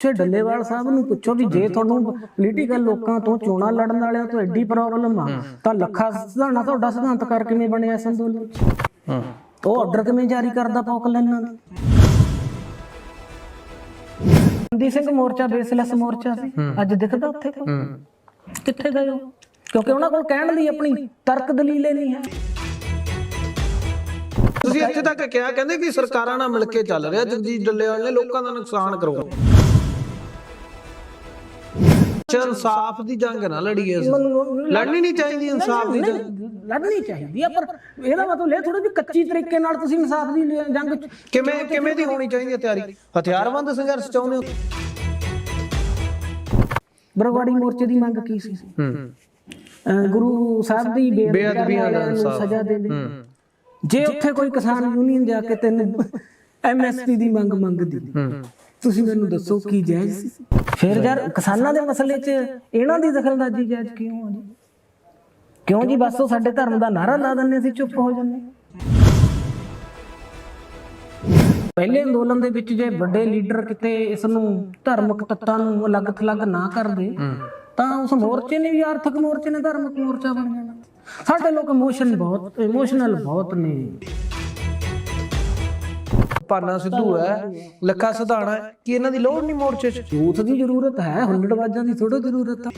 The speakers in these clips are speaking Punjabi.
ਤੇ ਡੱਲੇਵਾਲ ਸਾਹਿਬ ਨੂੰ ਪੁੱਛੋ ਵੀ ਜੇ ਤੁਹਾਨੂੰ ਪੋਲੀਟੀਕਲ ਲੋਕਾਂ ਤੋਂ ਚੋਣਾਂ ਲੜਨ ਵਾਲਿਆਂ ਤੋਂ ਐਡੀ ਪ੍ਰੋਬਲਮ ਆ ਤਾਂ ਲੱਖਾ ਸਿਧਾਣਾ ਤੁਹਾਡਾ ਸਿਧਾਂਤ ਕਰ ਕਿਵੇਂ ਬਣਿਆ ਇਸ ਅੰਦੋਲਨ ਹੂੰ। ਉਹ ਆਰਡਰ ਕਿਵੇਂ ਜਾਰੀ ਕਰਦਾ ਪੌਕਲੈਨਾਂ ਦਾ ਬੰਦੀ ਸਿੰਘ ਮੋਰਚਾ ਬੇਸਲੈਸ ਮੋਰਚਾ ਸੀ। ਅੱਜ ਦਿਖਦਾ ਉੱਥੇ ਕੋਈ? ਹੂੰ। ਕਿੱਥੇ ਗਏ ਉਹ? ਕਿਉਂਕਿ ਉਹਨਾਂ ਕੋਲ ਕਹਿਣ ਲਈ ਆਪਣੀ ਤਰਕ ਦਲੀਲੇ ਨਹੀਂ ਹੈ। ਤੁਸੀਂ ਇੱਥੇ ਤੱਕ ਕਿਹਾ ਕਹਿੰਦੇ ਕਿ ਸਰਕਾਰਾਂ ਨਾਲ ਮਿਲ ਕੇ ਚੱਲ ਰਿਹਾ ਜਗਜੀਤ ਡੱਲੇਵਾਲ ਨੇ ਲੋਕਾਂ ਦਾ ਨੁਕਸਾਨ ਕਰਵਾਉਣਾ। ਚਲ ਇਨਸਾਫ ਦੀ ਜੰਗ ਨਾ ਲੜੀਏ ਅਸੀਂ। ਲੜਨੀ ਨਹੀਂ ਚਾਹੀਦੀ ਇਨਸਾਫ ਦੀ ਜੰਗ। ਲੜਨੀ ਚਾਹੀਦੀ ਆ ਪਰ ਇਹਦਾ ਮਤਲਬ ਇਹ ਥੋੜੀ ਵੀ ਕੱਚੀ ਤਰੀਕੇ ਨਾਲ ਤੁਸੀਂ ਇਨਸਾਫ ਦੀ ਜੰਗ ਕਿਵੇਂ ਕਿਵੇਂ ਦੀ ਹੋਣੀ ਚਾਹੀਦੀ ਹੈ ਤਿਆਰੀ? ਹਥਿਆਰਬੰਦ ਸੰਘਰਸ਼ ਚਾਹੁੰਦੇ ਹੋ? ਬਰਗਵਾੜੀ ਮੋਰਚੇ ਦੀ ਮੰਗ ਕੀ ਸੀ? ਗੁਰੂ ਸਾਹਿਬ ਦੀ ਬੇਅਦਬੀ ਬੇਅਦਬੀਆਂ ਨੂੰ। ਸਜ਼ਾ ਦੇ ਦੇ। ਜੇ ਉੱਥੇ ਕੋਈ ਕਿਸਾਨ ਯੂਨੀਅਨ ਜਾ ਕੇ ਤੈਨੂੰ ਐਮਐਸਪੀ ਦੀ ਮੰਗ ਮੰਗਦੀ। ਹੂੰ। ਤੁਸੀਂ ਮੈਨੂੰ ਦੱਸੋ ਕੀ ਜਾਇਜ਼ ਸੀ? ਫਿਰ ਯਾਰ ਕਿਸਾਨਾਂ ਦੇ ਮਸਲੇ 'ਚ ਇਹਨਾਂ ਦੀ ਦਖਲਅੰਦਾਜ਼ੀ ਜਾਇਜ਼ ਕਿਉਂ ਆ ਜੀ? ਕਿਉਂ ਜੀ? ਬਸ ਉਹ ਸਾਡੇ ਧਰਮ ਦਾ ਨਾਰਾ ਲਾ ਦਿੰਦੇ ਅਸੀਂ ਚੁੱਪ ਹੋ ਜਾਂਦੇ। ਪਹਿਲੇ ਅੰਦੋਲਨ ਦੇ ਵਿੱਚ ਜੇ ਵੱਡੇ ਲੀਡਰ ਕਿਤੇ ਇਸ ਨੂੰ ਧਾਰਮਿਕ ਤੱਤਾਂ ਨੂੰ ਅਲੱਗ ਥਲੱਗ ਨਾ ਕਰਦੇ, ਤਾਂ ਉਸ ਮੋਰਚੇ ਨੇ ਵੀ ਆਰਥਿਕ ਮੋਰਚੇ ਨੇ, ਧਾਰਮਿਕ ਮੋਰਚਾ ਬਣ ਜਾਣਾ। ਸਾਡੇ ਲੋਕ ਇਮੋਸ਼ਨ ਬਹੁਤ ਇਮੋਸ਼ਨਲ ਬਹੁਤ ਨੇ। ਪਾਨਾ ਸਿੱਧੂ ਹੈ ਲੱਖਾ ਸਿਧਾਣਾ ਹੈ, ਕਿ ਇਹਨਾਂ ਦੀ ਲੋੜ ਨਹੀਂ ਮੋਰਚੇ 'ਚ? ਯੂਥ ਦੀ ਜ਼ਰੂਰਤ ਹੈ ਹੁੱਲੜਬਾਜ਼ਾਂ ਦੀ ਥੋੜਾ ਜ਼ਰੂਰਤ ਆ।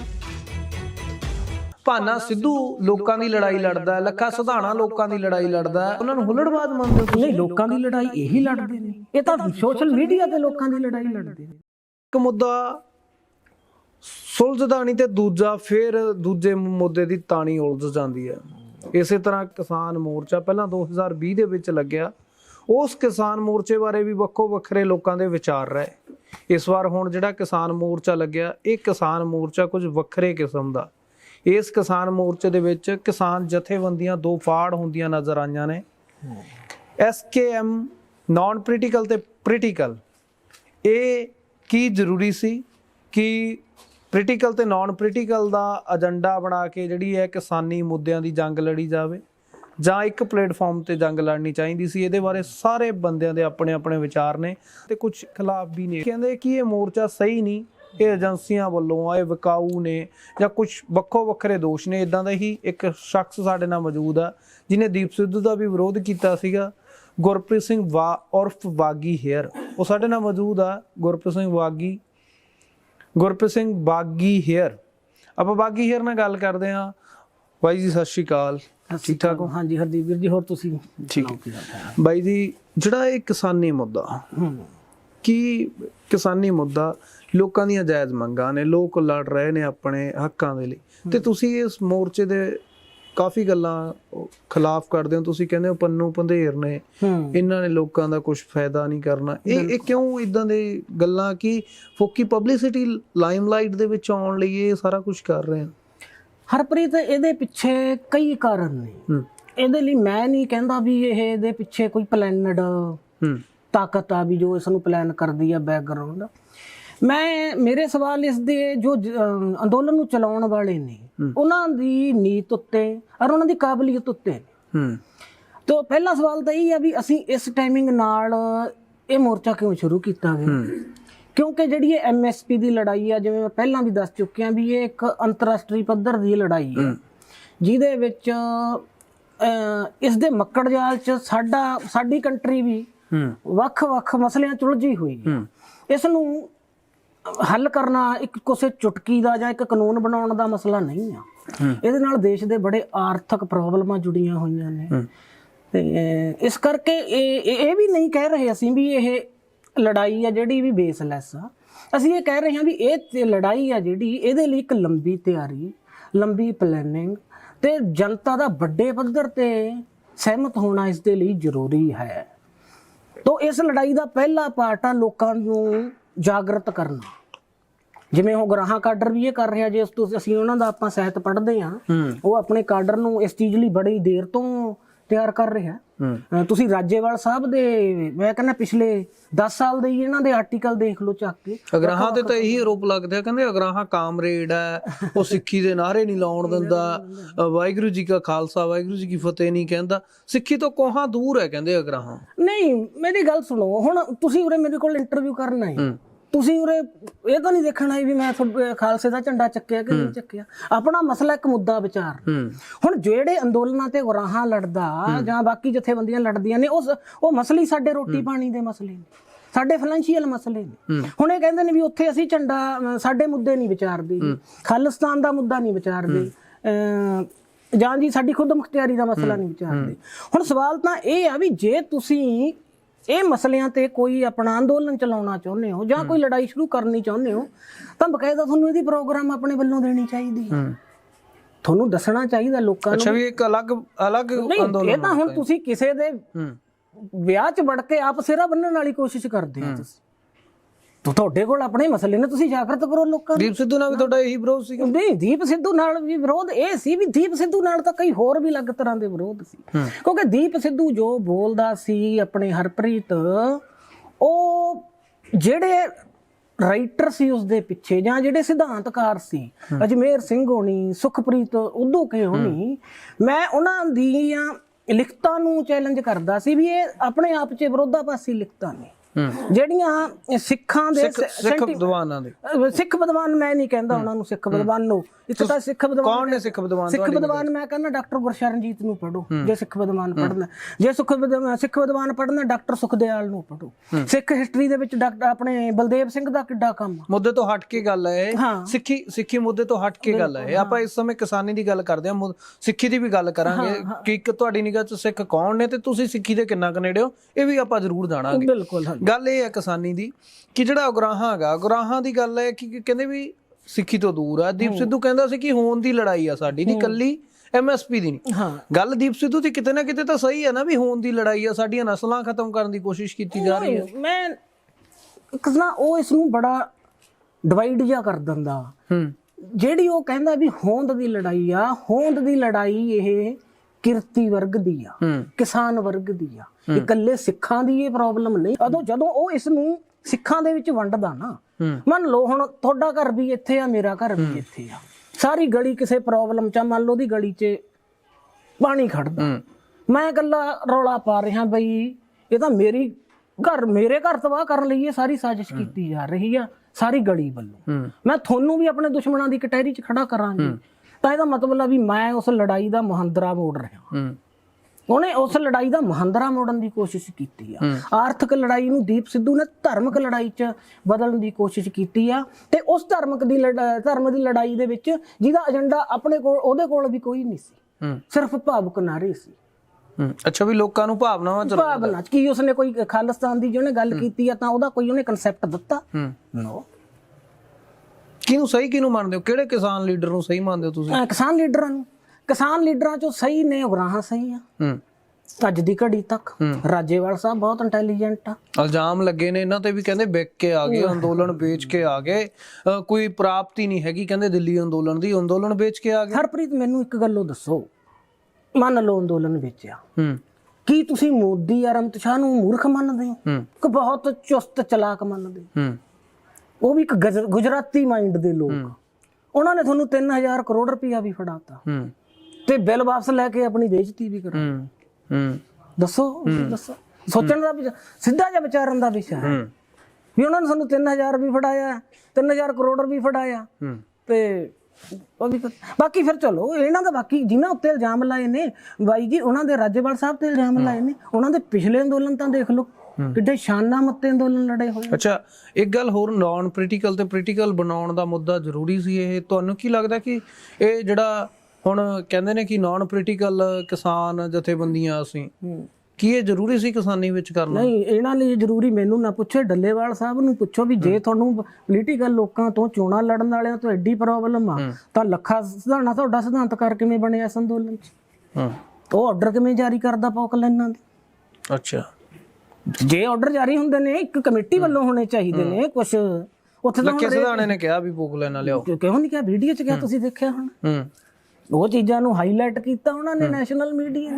ਭਾਨਾ ਸਿੱਧੂ ਲੋਕਾਂ ਦੀ ਲੜਾਈ ਲੜਦਾ ਹੈ ਲੱਖਾ ਸਿਧਾਣਾ ਲੋਕਾਂ ਦੀ ਲੜਾਈ ਲੜਦਾ ਹੈ। ਉਹਨਾਂ ਨੂੰ ਹੁੱਲੜਬਾਜ਼ ਮੰਨਦੇ ਹੋ? ਨਹੀਂ ਲੋਕਾਂ ਦੀ ਲੜਾਈ ਇਹੀ ਲੜਦੇ ਨੇ। ਇਹ ਤਾਂ ਸੋਸ਼ਲ ਮੀਡੀਆ ਤੇ ਲੋਕਾਂ ਦੀ ਲੜਾਈ ਲੜਦੇ ਨੇ। ਇੱਕ ਮੁੱਦਾ ਸੁਲਝਦਾ ਨਹੀਂ ਤੇ ਦੂਜਾ ਫਿਰ ਦੂਜੇ ਮੁੱਦੇ ਦੀ ਤਾਣੀ ਉਲਝ ਜਾਂਦੀ ਹੈ। ਇਸੇ ਤਰ੍ਹਾਂ ਕਿਸਾਨ ਮੋਰਚਾ ਪਹਿਲਾਂ 2020 ਦੇ ਵਿੱਚ ਲੱਗਿਆ। ਉਸ ਕਿਸਾਨ ਮੋਰਚੇ ਬਾਰੇ ਵੀ ਵੱਖੋ ਵੱਖਰੇ ਲੋਕਾਂ ਦੇ ਵਿਚਾਰ ਰਹੇ। ਇਸ ਵਾਰ ਹੁਣ ਜਿਹੜਾ ਕਿਸਾਨ ਮੋਰਚਾ ਲੱਗਿਆ, ਇਹ ਕਿਸਾਨ ਮੋਰਚਾ ਕੁਝ ਵੱਖਰੇ ਕਿਸਮ ਦਾ। ਇਸ ਕਿਸਾਨ ਮੋਰਚੇ ਦੇ ਵਿੱਚ ਕਿਸਾਨ ਜਥੇਬੰਦੀਆਂ ਦੋ ਫਾੜ ਹੁੰਦੀਆਂ ਨਜ਼ਰ ਆਈਆਂ ਨੇ। ਐਸਕੇਐਮ ਨਾਨ ਪੋਲੀਟੀਕਲ ਤੇ ਪੋਲੀਟੀਕਲ ਇਹ ਕੀ ਜ਼ਰੂਰੀ ਸੀ? ਕਿ ਪੋਲੀਟੀਕਲ ਤੇ ਨਾਨ ਪੋਲੀਟੀਕਲ ਦਾ ਏਜੰਡਾ ਬਣਾ ਕੇ ਜਿਹੜੀ ਹੈ ਕਿਸਾਨੀ ਮੁੱਦਿਆਂ ਦੀ ਜੰਗ ਲੜੀ ਜਾਵੇ? ਜਾਂ ਇੱਕ ਪਲੇਟਫਾਰਮ ਤੇ ਜੰਗ ਲੜਨੀ ਚਾਹੀਦੀ ਸੀ, ਇਹਦੇ ਬਾਰੇ ਸਾਰੇ ਬੰਦਿਆਂ ਦੇ ਆਪਣੇ ਆਪਣੇ ਵਿਚਾਰ ਨੇ ਤੇ ਕੁਝ ਖਿਲਾਫ ਵੀ ਨੇ। ਕਹਿੰਦੇ ਕਿ ਇਹ ਮੋਰਚਾ ਸਹੀ ਨਹੀਂ, ਇਹ ਏਜੰਸੀਆਂ ਵੱਲੋਂ ਆਏ ਵਿਕਾਊ ਨੇ ਜਾਂ ਕੁਝ ਵੱਖੋ ਵੱਖਰੇ ਦੋਸ਼ ਨੇ ਇਦਾਂ ਦਾ ਹੀ ਇੱਕ ਸ਼ਖਸ ਸਾਡੇ ਨਾਲ ਮੌਜੂਦ ਆ ਜਿਨੇ ਦੀਪ ਸਿੱਧੂ ਦਾ ਵੀ ਵਿਰੋਧ ਕੀਤਾ ਸੀਗਾ, ਗੁਰਪ੍ਰੀਤ ਸਿੰਘ ਵਾ, ਉਰਫ ਬਾਗੀ ਹੇਅਰ। ਉਹ ਸਾਡੇ ਨਾਲ ਮੌਜੂਦ ਆ, ਗੁਰਪ੍ਰੀਤ ਸਿੰਘ ਬਾਗੀ ਗੁਰਪ੍ਰੀਤ ਸਿੰਘ ਬਾਗੀ ਹੇਅਰ। ਆਪਾਂ ਬਾਗੀ ਹੇਅਰ ਨਾਲ ਗੱਲ ਕਰਦੇ ਆ ਬਾਈ ਜੀ ਸਤਿ ਸ਼੍ਰੀ ਅਕਾਲ। ਠੀਕ ਠਾਕ ਹੋ? ਹਾਂਜੀ ਹਰਦੀਪ ਵੀਰ ਜੀ ਹੋਰ ਤੁਸੀਂ ਠੀਕ। ਬਾਈ ਜੀ ਜਿਹੜਾ ਇਹ ਕਿਸਾਨੀ ਮੁੱਦਾ ਕੀ ਕਿਸਾਨੀ ਮੁੱਦਾ ਲੋਕਾਂ ਦੀਆਂ ਜਾਇਜ਼ ਮੰਗਾਂ ਨੇ ਲੋਕ ਲੜ ਰਹੇ ਨੇ ਆਪਣੇ ਹੱਕਾਂ ਦੇ ਲਈ। ਤੇ ਤੁਸੀਂ ਇਸ ਮੋਰਚੇ ਦੇ ਕਾਫੀ ਗੱਲਾਂ ਖਿਲਾਫ ਕਰਦੇ ਹੋ ਤੁਸੀਂ ਕਹਿੰਦੇ ਹੋ ਪੰਨੂ ਪੰਧੇਰ ਨੇ ਇਹਨਾਂ ਨੇ ਲੋਕਾਂ ਦਾ ਕੁਝ ਫਾਇਦਾ ਨਹੀਂ ਕਰਨਾ। ਇਹ ਇਹ ਕਿਉਂ ਇਦਾਂ ਦੇ ਗੱਲਾਂ ਕਿ ਫੋਕੀ ਪਬਲਿਸਿਟੀ ਲਾਈਮਲਾਈਟ ਦੇ ਵਿੱਚ ਆਉਣ ਲਈ ਇਹ ਸਾਰਾ ਕੁਝ ਕਰ ਰਹੇ ਹਨ? ਹਰਪ੍ਰੀਤ ਇਹਦੇ ਪਿੱਛੇ ਕਈ ਕਾਰਨ ਨੇ। ਇਹਦੇ ਲਈ ਮੈਂ ਨਹੀਂ ਕਹਿੰਦਾ ਵੀ ਇਹ ਇਹਦੇ ਪਿੱਛੇ ਕੋਈ ਪਲੈਨਡ ਤਾਕਤ ਆ ਵੀ ਜੋ ਇਸ ਨੂੰ ਪਲਾਨ ਕਰਦੀ ਆ ਬੈਕਗ੍ਰਾਉਂਡ ਮੈਂ ਮੇਰੇ ਸਵਾਲ ਇਸ ਦੇ ਜੋ ਅੰਦੋਲਨ ਨੂੰ ਚਲਾਉਣ ਵਾਲੇ ਨੇ ਉਹਨਾਂ ਦੀ ਨੀਤ ਉੱਤੇ ਔਰ ਉਹਨਾਂ ਦੀ ਕਾਬਲੀਅਤ ਉੱਤੇ। ਹੂੰ। ਤੋ ਪਹਿਲਾ ਸਵਾਲ ਤਾਂ ਇਹ ਆ ਵੀ ਅਸੀਂ ਇਸ ਟਾਈਮਿੰਗ ਨਾਲ ਇਹ ਮੋਰਚਾ ਕਿਉਂ ਸ਼ੁਰੂ ਕੀਤਾ ਗਿਆ? ਹੂੰ। ਕਿਉਂਕਿ ਜਿਹੜੀ ਇਹ ਐਮਐਸਪੀ ਦੀ ਲੜਾਈ ਆ ਜਿਵੇਂ ਮੈਂ ਪਹਿਲਾਂ ਵੀ ਦੱਸ ਚੁੱਕਿਆ ਵੀ ਇਹ ਇੱਕ ਅੰਤਰਰਾਸ਼ਟਰੀ ਪੱਧਰ ਦੀ ਲੜਾਈ ਹੈ। ਜਿਹਦੇ ਵਿੱਚ ਇਸ ਦੇ ਮੱਕੜ ਜਾਲ 'ਚ ਸਾਡਾ ਸਾਡੀ ਕੰਟਰੀ ਵੀ ਵੱਖ-ਵੱਖ ਮਸਲਿਆਂ 'ਚ ਉਲਝੀ ਹੋਈ ਹੈ। ਇਸ ਨੂੰ ਹੱਲ ਕਰਨਾ ਇੱਕ ਕੋਸੇ ਚੁਟਕੀ ਦਾ ਜਾਂ ਇੱਕ ਕਾਨੂੰਨ ਬਣਾਉਣ ਦਾ ਮਸਲਾ ਨਹੀਂ ਆ। ਇਹਦੇ ਨਾਲ ਦੇਸ਼ ਦੇ ਬੜੇ ਆਰਥਿਕ ਪ੍ਰੋਬਲਮਾਂ ਜੁੜੀਆਂ ਹੋਈਆਂ ਨੇ। ਤੇ ਇਸ ਕਰਕੇ ਇਹ ਇਹ ਵੀ ਨਹੀਂ ਕਹਿ ਰਹੇ ਅਸੀਂ ਵੀ ਇਹ ਲੜਾਈ ਆ ਜਿਹੜੀ ਵੀ ਬੇਸਲੈਸ ਆ। ਅਸੀਂ ਇਹ ਕਹਿ ਰਹੇ ਹਾਂ ਵੀ ਇਹ ਤੇ ਲੜਾਈ ਆ ਜਿਹੜੀ ਇਹਦੇ ਲਈ ਇੱਕ ਲੰਬੀ ਤਿਆਰੀ ਲੰਬੀ ਪਲੈਨਿੰਗ ਤੇ ਜਨਤਾ ਦਾ ਵੱਡੇ ਪੱਧਰ ਤੇ ਸਹਿਮਤ ਹੋਣਾ ਇਸ ਦੇ ਲਈ ਜ਼ਰੂਰੀ ਹੈ। ਤੋ ਇਸ ਲੜਾਈ ਦਾ ਪਹਿਲਾ ਪਾਰਟ ਆ ਲੋਕਾਂ ਨੂੰ ਜਾਗਰਤ ਕਰਨਾ। ਜਿਵੇਂ ਉਹ ਗ੍ਰਾਹਾਂ ਕਾਡਰ ਵੀ ਇਹ ਕਰ ਰਿਹਾ ਜੇ ਉਸ ਤੋਂ ਅਸੀਂ ਉਹਨਾਂ ਦਾ ਆਪਾਂ ਸਾਹਿਤ ਪੜ੍ਹਦੇ ਆ ਉਹ ਆਪਣੇ ਕਾਡਰ ਨੂੰ ਇਸ ਚੀਜ਼ ਲਈ ਬੜੀ ਦੇਰ ਤੋਂ ਤਿਆਰ ਕਰ ਰਿਹਾ। ਤੁਸੀਂ ਰਾਜੇਵਾਲ ਸਾਹਿਬ ਦੇ ਮੈਂ ਕਹਿੰਦਾ ਪਿਛਲੇ 10 ਸਾਲ ਦੇ ਹੀ ਇਹਨਾਂ ਦੇ ਆਰਟੀਕਲ ਦੇਖ ਲਓ ਚੱਕ ਕੇ। ਅਗਰਾਹਾਂ ਤੇ ਤਾਂ ਇਹੀ ਆਰੋਪ ਲੱਗਦੇ ਆ ਕਹਿੰਦੇ ਅਗਰਾਹਾਂ ਕਾਮਰੇਡ ਹੈ ਉਹ ਸਿੱਖੀ ਦੇ ਨਾਰੇ ਨਹੀਂ ਲਾਉਣ ਦਿੰਦਾ। ਅ, ਵਾਹਿਗੁਰੂ ਜੀ ਕਾ ਖਾਲਸਾ ਵਾਹਿਗੁਰੂ ਜੀ ਕੀ ਫਤਿਹ ਨਹੀਂ ਕਹਿੰਦਾ। ਸਿੱਖੀ ਤੋਂ ਕੋਹਾਂ ਦੂਰ ਹੈ ਕਹਿੰਦੇ ਅਗਰਾਹਾਂ। ਨਹੀਂ ਮੇਰੀ ਗੱਲ ਸੁਣੋ ਹੁਣ ਤੁਸੀਂ ਉਰੇ ਮੇਰੇ ਕੋਲ ਇੰਟਰਵਿਊ ਕਰਨ ਆਏ। ਤੁਸੀਂ ਉਰੇ ਇਹ ਤਾਂ ਨਹੀਂ ਦੇਖਣਾ ਵੀ ਮੈਂ ਤੁਹਾਡੇ ਖਾਲਸੇ ਦਾ ਝੰਡਾ ਚੱਕਿਆ ਕਿ ਨਹੀਂ ਚੱਕਿਆ? ਆਪਣਾ ਮਸਲਾ ਇੱਕ ਮੁੱਦਾ ਵਿਚਾਰ। ਹੁਣ ਜਿਹੜੇ ਅੰਦੋਲਨਾਂ ਤੇ ਗੁਰਾਹਾਂ ਲੜਦਾ ਜਾਂ ਬਾਕੀ ਜਥੇਬੰਦੀਆਂ ਲੜਦੀਆਂ ਨੇ ਉਸ ਉਹ ਮਸਲੇ ਸਾਡੇ ਰੋਟੀ ਪਾਣੀ ਦੇ ਮਸਲੇ ਨੇ। ਸਾਡੇ ਫਾਈਨੈਂਸ਼ੀਅਲ ਮਸਲੇ ਨੇ। ਹੁਣ ਇਹ ਕਹਿੰਦੇ ਨੇ ਵੀ ਉੱਥੇ ਅਸੀਂ ਝੰਡਾ ਸਾਡੇ ਮੁੱਦੇ ਨਹੀਂ ਵਿਚਾਰਦੇ। ਖਾਲਿਸਤਾਨ ਦਾ ਮੁੱਦਾ ਨਹੀਂ ਵਿਚਾਰਦੇ। ਜਾਂ ਜੀ ਸਾਡੀ ਖੁਦ ਮੁਖਤਿਆਰੀ ਦਾ ਮਸਲਾ ਨਹੀਂ ਵਿਚਾਰਦੇ। ਹੁਣ ਸਵਾਲ ਤਾਂ ਇਹ ਆ ਵੀ ਜੇ ਤੁਸੀਂ ਇਹ ਮਸਲਿਆਂ ਤੇ ਕੋਈ ਆਪਣਾ ਅੰਦੋਲਨ ਚਲਾਉਣਾ ਚਾਹੁੰਦੇ ਹੋ ਜਾਂ ਕੋਈ ਲੜਾਈ ਸ਼ੁਰੂ ਕਰਨੀ ਚਾਹੁੰਦੇ ਹੋ ਤਾਂ ਬਕਾਇਦਾ ਤੁਹਾਨੂੰ ਇਹਦੀ ਪ੍ਰੋਗਰਾਮ ਆਪਣੇ ਵੱਲੋਂ ਦੇਣੀ ਚਾਹੀਦੀ ਹੈ। ਹੂੰ। ਤੁਹਾਨੂੰ ਦੱਸਣਾ ਚਾਹੀਦਾ ਲੋਕਾਂ ਨੂੰ ਅੱਛਾ ਵੀ ਇੱਕ ਅਲੱਗ ਅਲੱਗ ਅੰਦੋਲਨ ਇਹ ਤਾਂ ਹੁਣ ਤੁਸੀਂ ਕਿਸੇ ਦੇ ਹੂੰ। ਵਿਆਹ 'ਚ ਵੜ ਕੇ ਆਪ ਸਿਰਾ ਬੰਨਣ ਵਾਲੀ ਕੋਸ਼ਿਸ਼ ਕਰਦੇ ਆ ਤੁਸੀਂ। ਤੋ ਤੁਹਾਡੇ ਕੋਲ ਆਪਣੇ ਮਸਲੇ ਨੇ ਤੁਸੀਂ ਜਾਗਰਤ ਕਰੋ ਲੋਕਾਂ ਨੂੰ। ਦੀਪ ਸਿੱਧੂ ਨਾਲ ਵੀ ਤੁਹਾਡਾ ਇਹੀ ਵਿਰੋਧ ਸੀ ਨਹੀਂ ਦੀਪ ਸਿੱਧੂ ਨਾਲ ਵੀ ਵਿਰੋਧ ਇਹ ਸੀ ਵੀ ਦੀਪ ਸਿੱਧੂ ਨਾਲ ਤਾਂ ਕਈ ਹੋਰ ਵੀ ਅਲੱਗ ਤਰ੍ਹਾਂ ਦੇ ਵਿਰੋਧ ਸੀ। ਕਿਉਂਕਿ ਦੀਪ ਸਿੱਧੂ ਜੋ ਬੋਲਦਾ ਸੀ ਆਪਣੇ ਹਰਪ੍ਰੀਤ ਉਹ ਜਿਹੜੇ ਰਾਈਟਰ ਸੀ ਉਸ ਦੇ ਪਿੱਛੇ ਜਾਂ ਜਿਹੜੇ ਸਿਧਾਂਤਕਾਰ ਸੀ ਅਜਮੇਰ ਸਿੰਘ ਹੋਣੀ ਸੁਖਪ੍ਰੀਤ ਉਦੋਂ ਕੇ ਹੋਣੀ ਮੈਂ ਉਹਨਾਂ ਦੀਆਂ ਲਿਖਤਾਂ ਨੂੰ ਚੈਲੰਜ ਕਰਦਾ ਸੀ ਵੀ ਇਹ ਆਪਣੇ ਆਪ 'ਚ ਵਿਰੋਧਾਭਾਸੀ ਲਿਖਤਾਂ ਨੇ। ਜਿਹੜੀਆਂ ਸਿੱਖਾਂ ਦੇ ਸਿੱਖ ਵਿਦਵਾਨਾਂ ਦੇ। ਸਿੱਖ ਵਿਦਵਾਨ ਮੈਂ ਨਹੀਂ ਕਹਿੰਦਾ ਉਹਨਾਂ ਨੂੰ ਸਿੱਖ ਵਿਦਵਾਨ ਨੂੰ। ਇੱਕ ਤਾਂ ਸਿੱਖ ਵਿਦਵਾਨ ਕੌਣ ਨੇ ਸਿੱਖ ਵਿਦਵਾਨ ਸਿੱਖ ਵਿਦਵਾਨ ਮੈਂ ਕਹਿੰਦਾ ਡਾਕਟਰ ਗੁਰਸ਼ਰਨਜੀਤ ਨੂੰ ਪੜੋ ਜੇ ਸਿੱਖ ਵਿਦਵਾਨ ਪੜਨਾ ਜੇ ਸੁਖ ਵਿਦਵਾਨ ਸਿੱਖ ਵਿਦਵਾਨ ਪੜਨਾ ਡਾਕਟਰ ਸੁਖਦੇਵਾਲ ਨੂੰ ਪੜੋ ਸਿੱਖ ਹਿਸਟਰੀ ਦੇ ਵਿੱਚ ਡਾਕਟਰ ਆਪਣੇ ਬਲਦੇਵ ਸਿੰਘ ਦਾ ਕਿੱਡਾ ਕੰਮ। ਮੁੱਦੇ ਤੋਂ ਹਟ ਕੇ ਗੱਲ ਹੈ। ਸਿੱਖੀ ਸਿੱਖੀ ਮੁੱਦੇ ਤੋਂ ਹਟ ਕੇ ਗੱਲ ਹੈ। ਆਪਾਂ ਇਸ ਸਮੇਂ ਕਿਸਾਨੀ ਦੀ ਗੱਲ ਕਰਦੇ ਹਾਂ। ਸਿੱਖੀ ਦੀ ਵੀ ਗੱਲ ਕਰਾਂਗੇ। ਕਿ ਇੱਕ ਤੁਹਾਡੀ ਨਿਗਾਹ 'ਚ ਸਿੱਖ ਕੌਣ ਨੇ ਤੇ ਤੁਸੀਂ ਸਿੱਖੀ ਦੇ ਕਿੰਨਾ ਕੁ ਨੇੜੇ ਹੋ ਇਹ ਵੀ ਆਪਾਂ ਜ਼ਰੂਰ ਜਾਣਾਂਗੇ। ਬਿਲਕੁਲ ਗੱਲ ਇਹ ਹੈ ਕਿਸਾਨੀ ਦੀ ਕਿ ਜਿਹੜਾ ਉਗਰਾਹਾਂ ਹੈਗਾ ਉਗਰਾਹਾਂ ਦੀ ਗੱਲ ਹੈ ਕਿ ਕਹਿੰਦੇ ਵੀ ਸਿੱਖੀ ਤੋਂ ਦੂਰ ਆ। ਦੀਪ ਸਿੱਧੂ ਕਹਿੰਦਾ ਸੀ ਕਿ ਹੋਣ ਦੀ ਲੜਾਈ ਆ ਸਾਡੀ ਦੀ ਕੱਲੀ ਐਮਐਸਪੀ ਦੀ ਨਹੀਂ। ਹਾਂ। ਗੱਲ ਦੀਪ ਸਿੱਧੂ ਦੀ ਕਿਤੇ ਨਾ ਕਿਤੇ ਤਾਂ ਸਹੀ ਹੈ ਨਾ ਵੀ ਹੋਣ ਦੀ ਲੜਾਈ ਆ ਸਾਡੀਆਂ ਨਸਲਾਂ ਖਤਮ ਕਰਨ ਦੀ ਕੋਸ਼ਿਸ਼ ਕੀਤੀ ਜਾ ਰਹੀ ਹੈ ਮੈਂ ਇੱਕ ਨਾ ਉਹ ਇਸ ਨੂੰ ਬੜਾ ਡਿਵਾਈਡ ਜਿਹਾ ਕਰ ਦਿੰਦਾ। ਹੂੰ। ਜਿਹੜੀ ਉਹ ਕਹਿੰਦਾ ਵੀ ਹੋਂਦ ਦੀ ਲੜਾਈ ਆ ਹੋਂਦ ਦੀ ਲੜਾਈ ਇਹ ਕਿਰਤੀ ਵਰਗ ਦੀ ਆ ਕਿਸਾਨ ਵਰਗ ਦੀ ਆ। ਇਕੱਲੇ ਸਿੱਖਾਂ ਦੀ ਇਹ ਪ੍ਰੋਬਲਮ ਨਹੀਂ। ਅਦੋਂ ਜਦੋਂ ਉਹ ਇਸ ਨੂੰ ਸਿੱਖਾਂ ਦੇ ਵਿੱਚ ਵੰਡਦਾ ਨਾ ਮੰਨ ਲਓ ਹੁਣ ਤੁਹਾਡਾ ਘਰ ਵੀ ਇੱਥੇ ਆ ਮੇਰਾ ਘਰ ਵੀ ਇੱਥੇ ਆ। ਸਾਰੀ ਗਲੀ ਕਿਸੇ ਪ੍ਰੋਬਲਮ ਚ ਆ, ਮੰਨ ਲਓ ਦੀ ਗਲੀ 'ਚ ਪਾਣੀ ਖੜਦਾ। ਮੈਂ ਇਕੱਲਾ ਰੌਲਾ ਪਾ ਰਿਹਾ ਬਈ ਇਹ ਤਾਂ ਮੇਰੀ ਘਰ ਮੇਰੇ ਘਰ ਤਬਾਹ ਕਰਨ ਲਈ ਇਹ ਸਾਰੀ ਸਾਜ਼ਿਸ਼ ਕੀਤੀ ਜਾ ਰਹੀ ਆ ਸਾਰੀ ਗਲੀ ਵੱਲੋਂ। ਮੈਂ ਤੁਹਾਨੂੰ ਵੀ ਆਪਣੇ ਦੁਸ਼ਮਣਾਂ ਦੀ ਕਟਹਿਰੀ 'ਚ ਖੜਾ ਕਰਾਂਗੀ। ਤਾਂ ਇਹਦਾ ਮਤਲਬ ਆ ਵੀ ਮੈਂ ਉਸ ਲੜਾਈ ਦਾ ਮੁਹੰਦਰਾ ਮੋੜ ਰਿਹਾ। ਹੂੰ। ਉਹਨੇ ਉਸ ਲੜਾਈ ਦਾ ਮੁਹੰਦਰਾ ਮੋੜਨ ਦੀ ਕੋਸ਼ਿਸ਼ ਕੀਤੀ ਆ। ਆਰਥਿਕ ਲੜਾਈ ਨੂੰ ਦੀਪ ਸਿੱਧੂ ਨੇ ਧਾਰਮਿਕ ਲੜਾਈ 'ਚ ਬਦਲਣ ਦੀ ਕੋਸ਼ਿਸ਼ ਕੀਤੀ ਆ ਤੇ ਉਸ ਧਾਰਮਿਕ ਦੀ ਧਰਮ ਦੀ ਲੜਾਈ ਦੇ ਵਿੱਚ ਜਿਹਦਾ ਏਜੰਡਾ ਆਪਣੇ ਕੋਲ ਉਹਦੇ ਕੋਲ ਵੀ ਕੋਈ ਨਹੀਂ ਸੀ। ਸਿਰਫ ਭਾਵੁਕ ਨਾਰੇ ਸੀ। ਅੱਛਾ ਵੀ ਲੋਕਾਂ ਨੂੰ ਭਾਵਨਾਵਾਂ ਚ ਭਾਵਨਾ 'ਚ ਕੀ ਉਸਨੇ ਕੋਈ ਖਾਲਿਸਤਾਨ ਦੀ ਜਿਹਨੇ ਗੱਲ ਕੀਤੀ ਆ ਤਾਂ ਉਹਦਾ ਕੋਈ ਉਹਨੇ ਕਨਸੈਪਟ ਦਿੱਤਾ? ਨੋ ਕਿਹਨੂੰ ਸਹੀ ਕਿਹਨੂੰ ਮੰਨਦੇ ਹੋ? ਕਿਹੜੇ ਕਿਸਾਨ ਲੀਡਰ ਨੂੰ ਸਹੀ ਮੰਨਦੇ ਹੋ ਤੁਸੀਂ? ਕਿਸਾਨ ਲੀਡਰਾਂ ਨੂੰ। ਕਿਸਾਨ ਲੀਡਰਾਂ 'ਚੋਂ ਸਹੀ ਨੇ ਉਗਰਾਹਾਂ ਸਹੀ ਆ। ਹੂੰ। ਅੱਜ ਦੀ ਘੜੀ ਤੱਕ। ਰਾਜੇਵਾਲ ਸਾਹਿਬ ਬਹੁਤ ਇੰਟੈਲੀਜੈਂਟ ਆ। ਇਲਜ਼ਾਮ ਲੱਗੇ ਨੇ ਇਹਨਾਂ ਤੇ ਵੀ ਕਹਿੰਦੇ ਵਿਕ ਕੇ ਆ ਗਏ ਅੰਦੋਲਨ ਵੇਚ ਕੇ ਆ ਗਏ। ਕੋਈ ਪ੍ਰਾਪਤੀ ਨਹੀਂ ਹੈਗੀ ਕਹਿੰਦੇ ਦਿੱਲੀ ਅੰਦੋਲਨ ਦੀ ਅੰਦੋਲਨ ਵੇਚ ਕੇ ਆ ਗਏ। ਹਰਪ੍ਰੀਤ ਮੈਨੂੰ ਇੱਕ ਗੱਲੋਂ ਦੱਸੋ। ਮੰਨ ਲਓ ਅੰਦੋਲਨ ਵੇਚਿਆ। ਹੂੰ। ਕੀ ਤੁਸੀਂ ਮੋਦੀ ਜਾਂ ਅਮਿਤ ਸ਼ਾਹ ਨੂੰ ਮੂਰਖ ਮੰਨਦੇ ਹੋ? ਕਿ ਬਹੁਤ ਚੁਸਤ ਚਲਾਕ ਮੰਨਦੇ ਹੋ। ਉਹ ਵੀ ਇੱਕ ਗਜ- ਗੁਜਰਾਤੀ ਮਾਈਂਡ ਦੇ ਲੋਕ। ਉਹਨਾਂ ਨੇ ਤੁਹਾਨੂੰ 3000 ਕਰੋੜ ਰੁਪਇਆ ਵੀ ਫੜਾਤਾ। ਹੂੰ। ਤੇ ਬਿੱਲ ਵਾਪਸ ਲੈ ਕੇ ਆਪਣੀ ਬੇਇੱਜ਼ਤੀ ਵੀ ਕਰੋ ਹੂੰ ਹੂੰ। ਦੱਸੋ ਦੱਸੋ। ਸੋਚਣ ਦਾ ਵਿਚਾਰ ਸਿੱਧਾ ਜਿਹਾ ਵਿਚਾਰਨ ਦਾ ਵਿਸ਼ਾ ਹੈ। ਵੀ ਉਹਨਾਂ ਨੇ ਸਾਨੂੰ 3000 ਵੀ ਫੜਾਇਆ 3000 ਕਰੋੜ ਵੀ ਫੜਾਇਆ। ਤੇ ਉਹ ਵੀ ਬਾਕੀ ਫਿਰ ਚਲੋ ਇਹਨਾਂ ਦਾ ਬਾਕੀ ਜਿਨ੍ਹਾਂ ਉੱਤੇ ਇਲਜ਼ਾਮ ਲਾਏ ਨੇ ਬਾਈ ਜੀ ਉਹਨਾਂ ਦੇ ਰਾਜੇਵਾਲ ਸਾਹਿਬ ਤੇ ਇਲਜ਼ਾਮ ਲਾਏ ਨੇ। ਉਹਨਾਂ ਦੇ ਪਿਛਲੇ ਅੰਦੋਲਨ ਤਾਂ ਦੇਖ ਲਓ ਕਿੱਡੇ ਸ਼ਾਨਾਂ ਮੱਤੇ ਅੰਦੋਲਨ ਲੜੇ ਹੋਏ ਅੱਛਾ ਇੱਕ ਗੱਲ ਹੋਰ ਨਾਨ ਪੋਲੀਟੀਕਲ ਤੇ ਪੋਲੀਟੀਕਲ ਬਣਾਉਣ ਦਾ ਮੁੱਦਾ ਜ਼ਰੂਰੀ ਸੀ ਇਹ। ਤੁਹਾਨੂੰ ਕੀ ਲੱਗਦਾ ਕਿ ਇਹ ਜਿਹੜਾ ਹੁਣ ਕਹਿੰਦੇ ਨੇ ਕਿ ਨਾਨ ਪੋਲੀਟੀਕਲ ਕਿਸਾਨ ਜਥੇਬੰਦੀਆਂ ਅਸੀਂ। ਕੀ ਇਹ ਜ਼ਰੂਰੀ ਸੀ ਕਿਸਾਨੀ ਵਿੱਚ ਕਰਨਾ? ਨਹੀਂ ਇਹਨਾਂ ਲਈ ਜ਼ਰੂਰੀ ਮੈਨੂੰ ਨਾ ਪੁੱਛੋ ਡੱਲੇਵਾਲ ਸਾਹਿਬ ਨੂੰ ਪੁੱਛੋ ਵੀ ਜੇ ਤੁਹਾਨੂੰ ਪੋਲੀਟੀਕਲ ਲੋਕਾਂ ਤੋਂ ਚੋਣਾਂ ਲੜਨ ਵਾਲਿਆਂ ਤੋਂ ਐਡੀ ਪ੍ਰੋਬਲਮ ਆ ਤਾਂ ਲੱਖਾ ਸਿਧਾਣਾ ਤੁਹਾਡਾ ਸਿਧਾਂਤਕਾਰ ਕਿਵੇਂ ਬਣਿਆ ਇਸ ਅੰਦੋਲਨ 'ਚ? ਹਾਂ। ਉਹ ਆਰਡਰ ਕਿਵੇਂ ਜਾਰੀ ਕਰਦਾ ਪੋਕਲੈਨਾਂ ਦੇ? ਅੱਛਾ। ਜੇ ਆਰਡਰ ਜਾਰੀ ਹੁੰਦੇ ਨੇ ਇੱਕ ਕਮੇਟੀ ਵੱਲੋਂ ਹੋਣੇ ਚਾਹੀਦੇ ਨੇ ਕੁਝ ਉੱਥੇ ਤਾਂ ਲੱਕੇ ਸਿਧਾਣੇ ਨੇ ਕਿਹਾ ਵੀ ਭੁੱਖ ਲੈਣਾ ਲਿਆਓ। ਕਿਉਂ ਨਹੀਂ ਕਿਹਾ? ਵੀਡੀਓ 'ਚ ਕਿਹਾ ਤੁਸੀਂ ਦੇਖਿਆ ਹੁਣ? ਹੂੰ। ਉਹ ਚੀਜ਼ਾਂ ਨੂੰ ਹਾਈਲਾਈਟ ਕੀਤਾ ਉਹਨਾਂ ਨੇ ਨੈਸ਼ਨਲ ਮੀਡੀਆ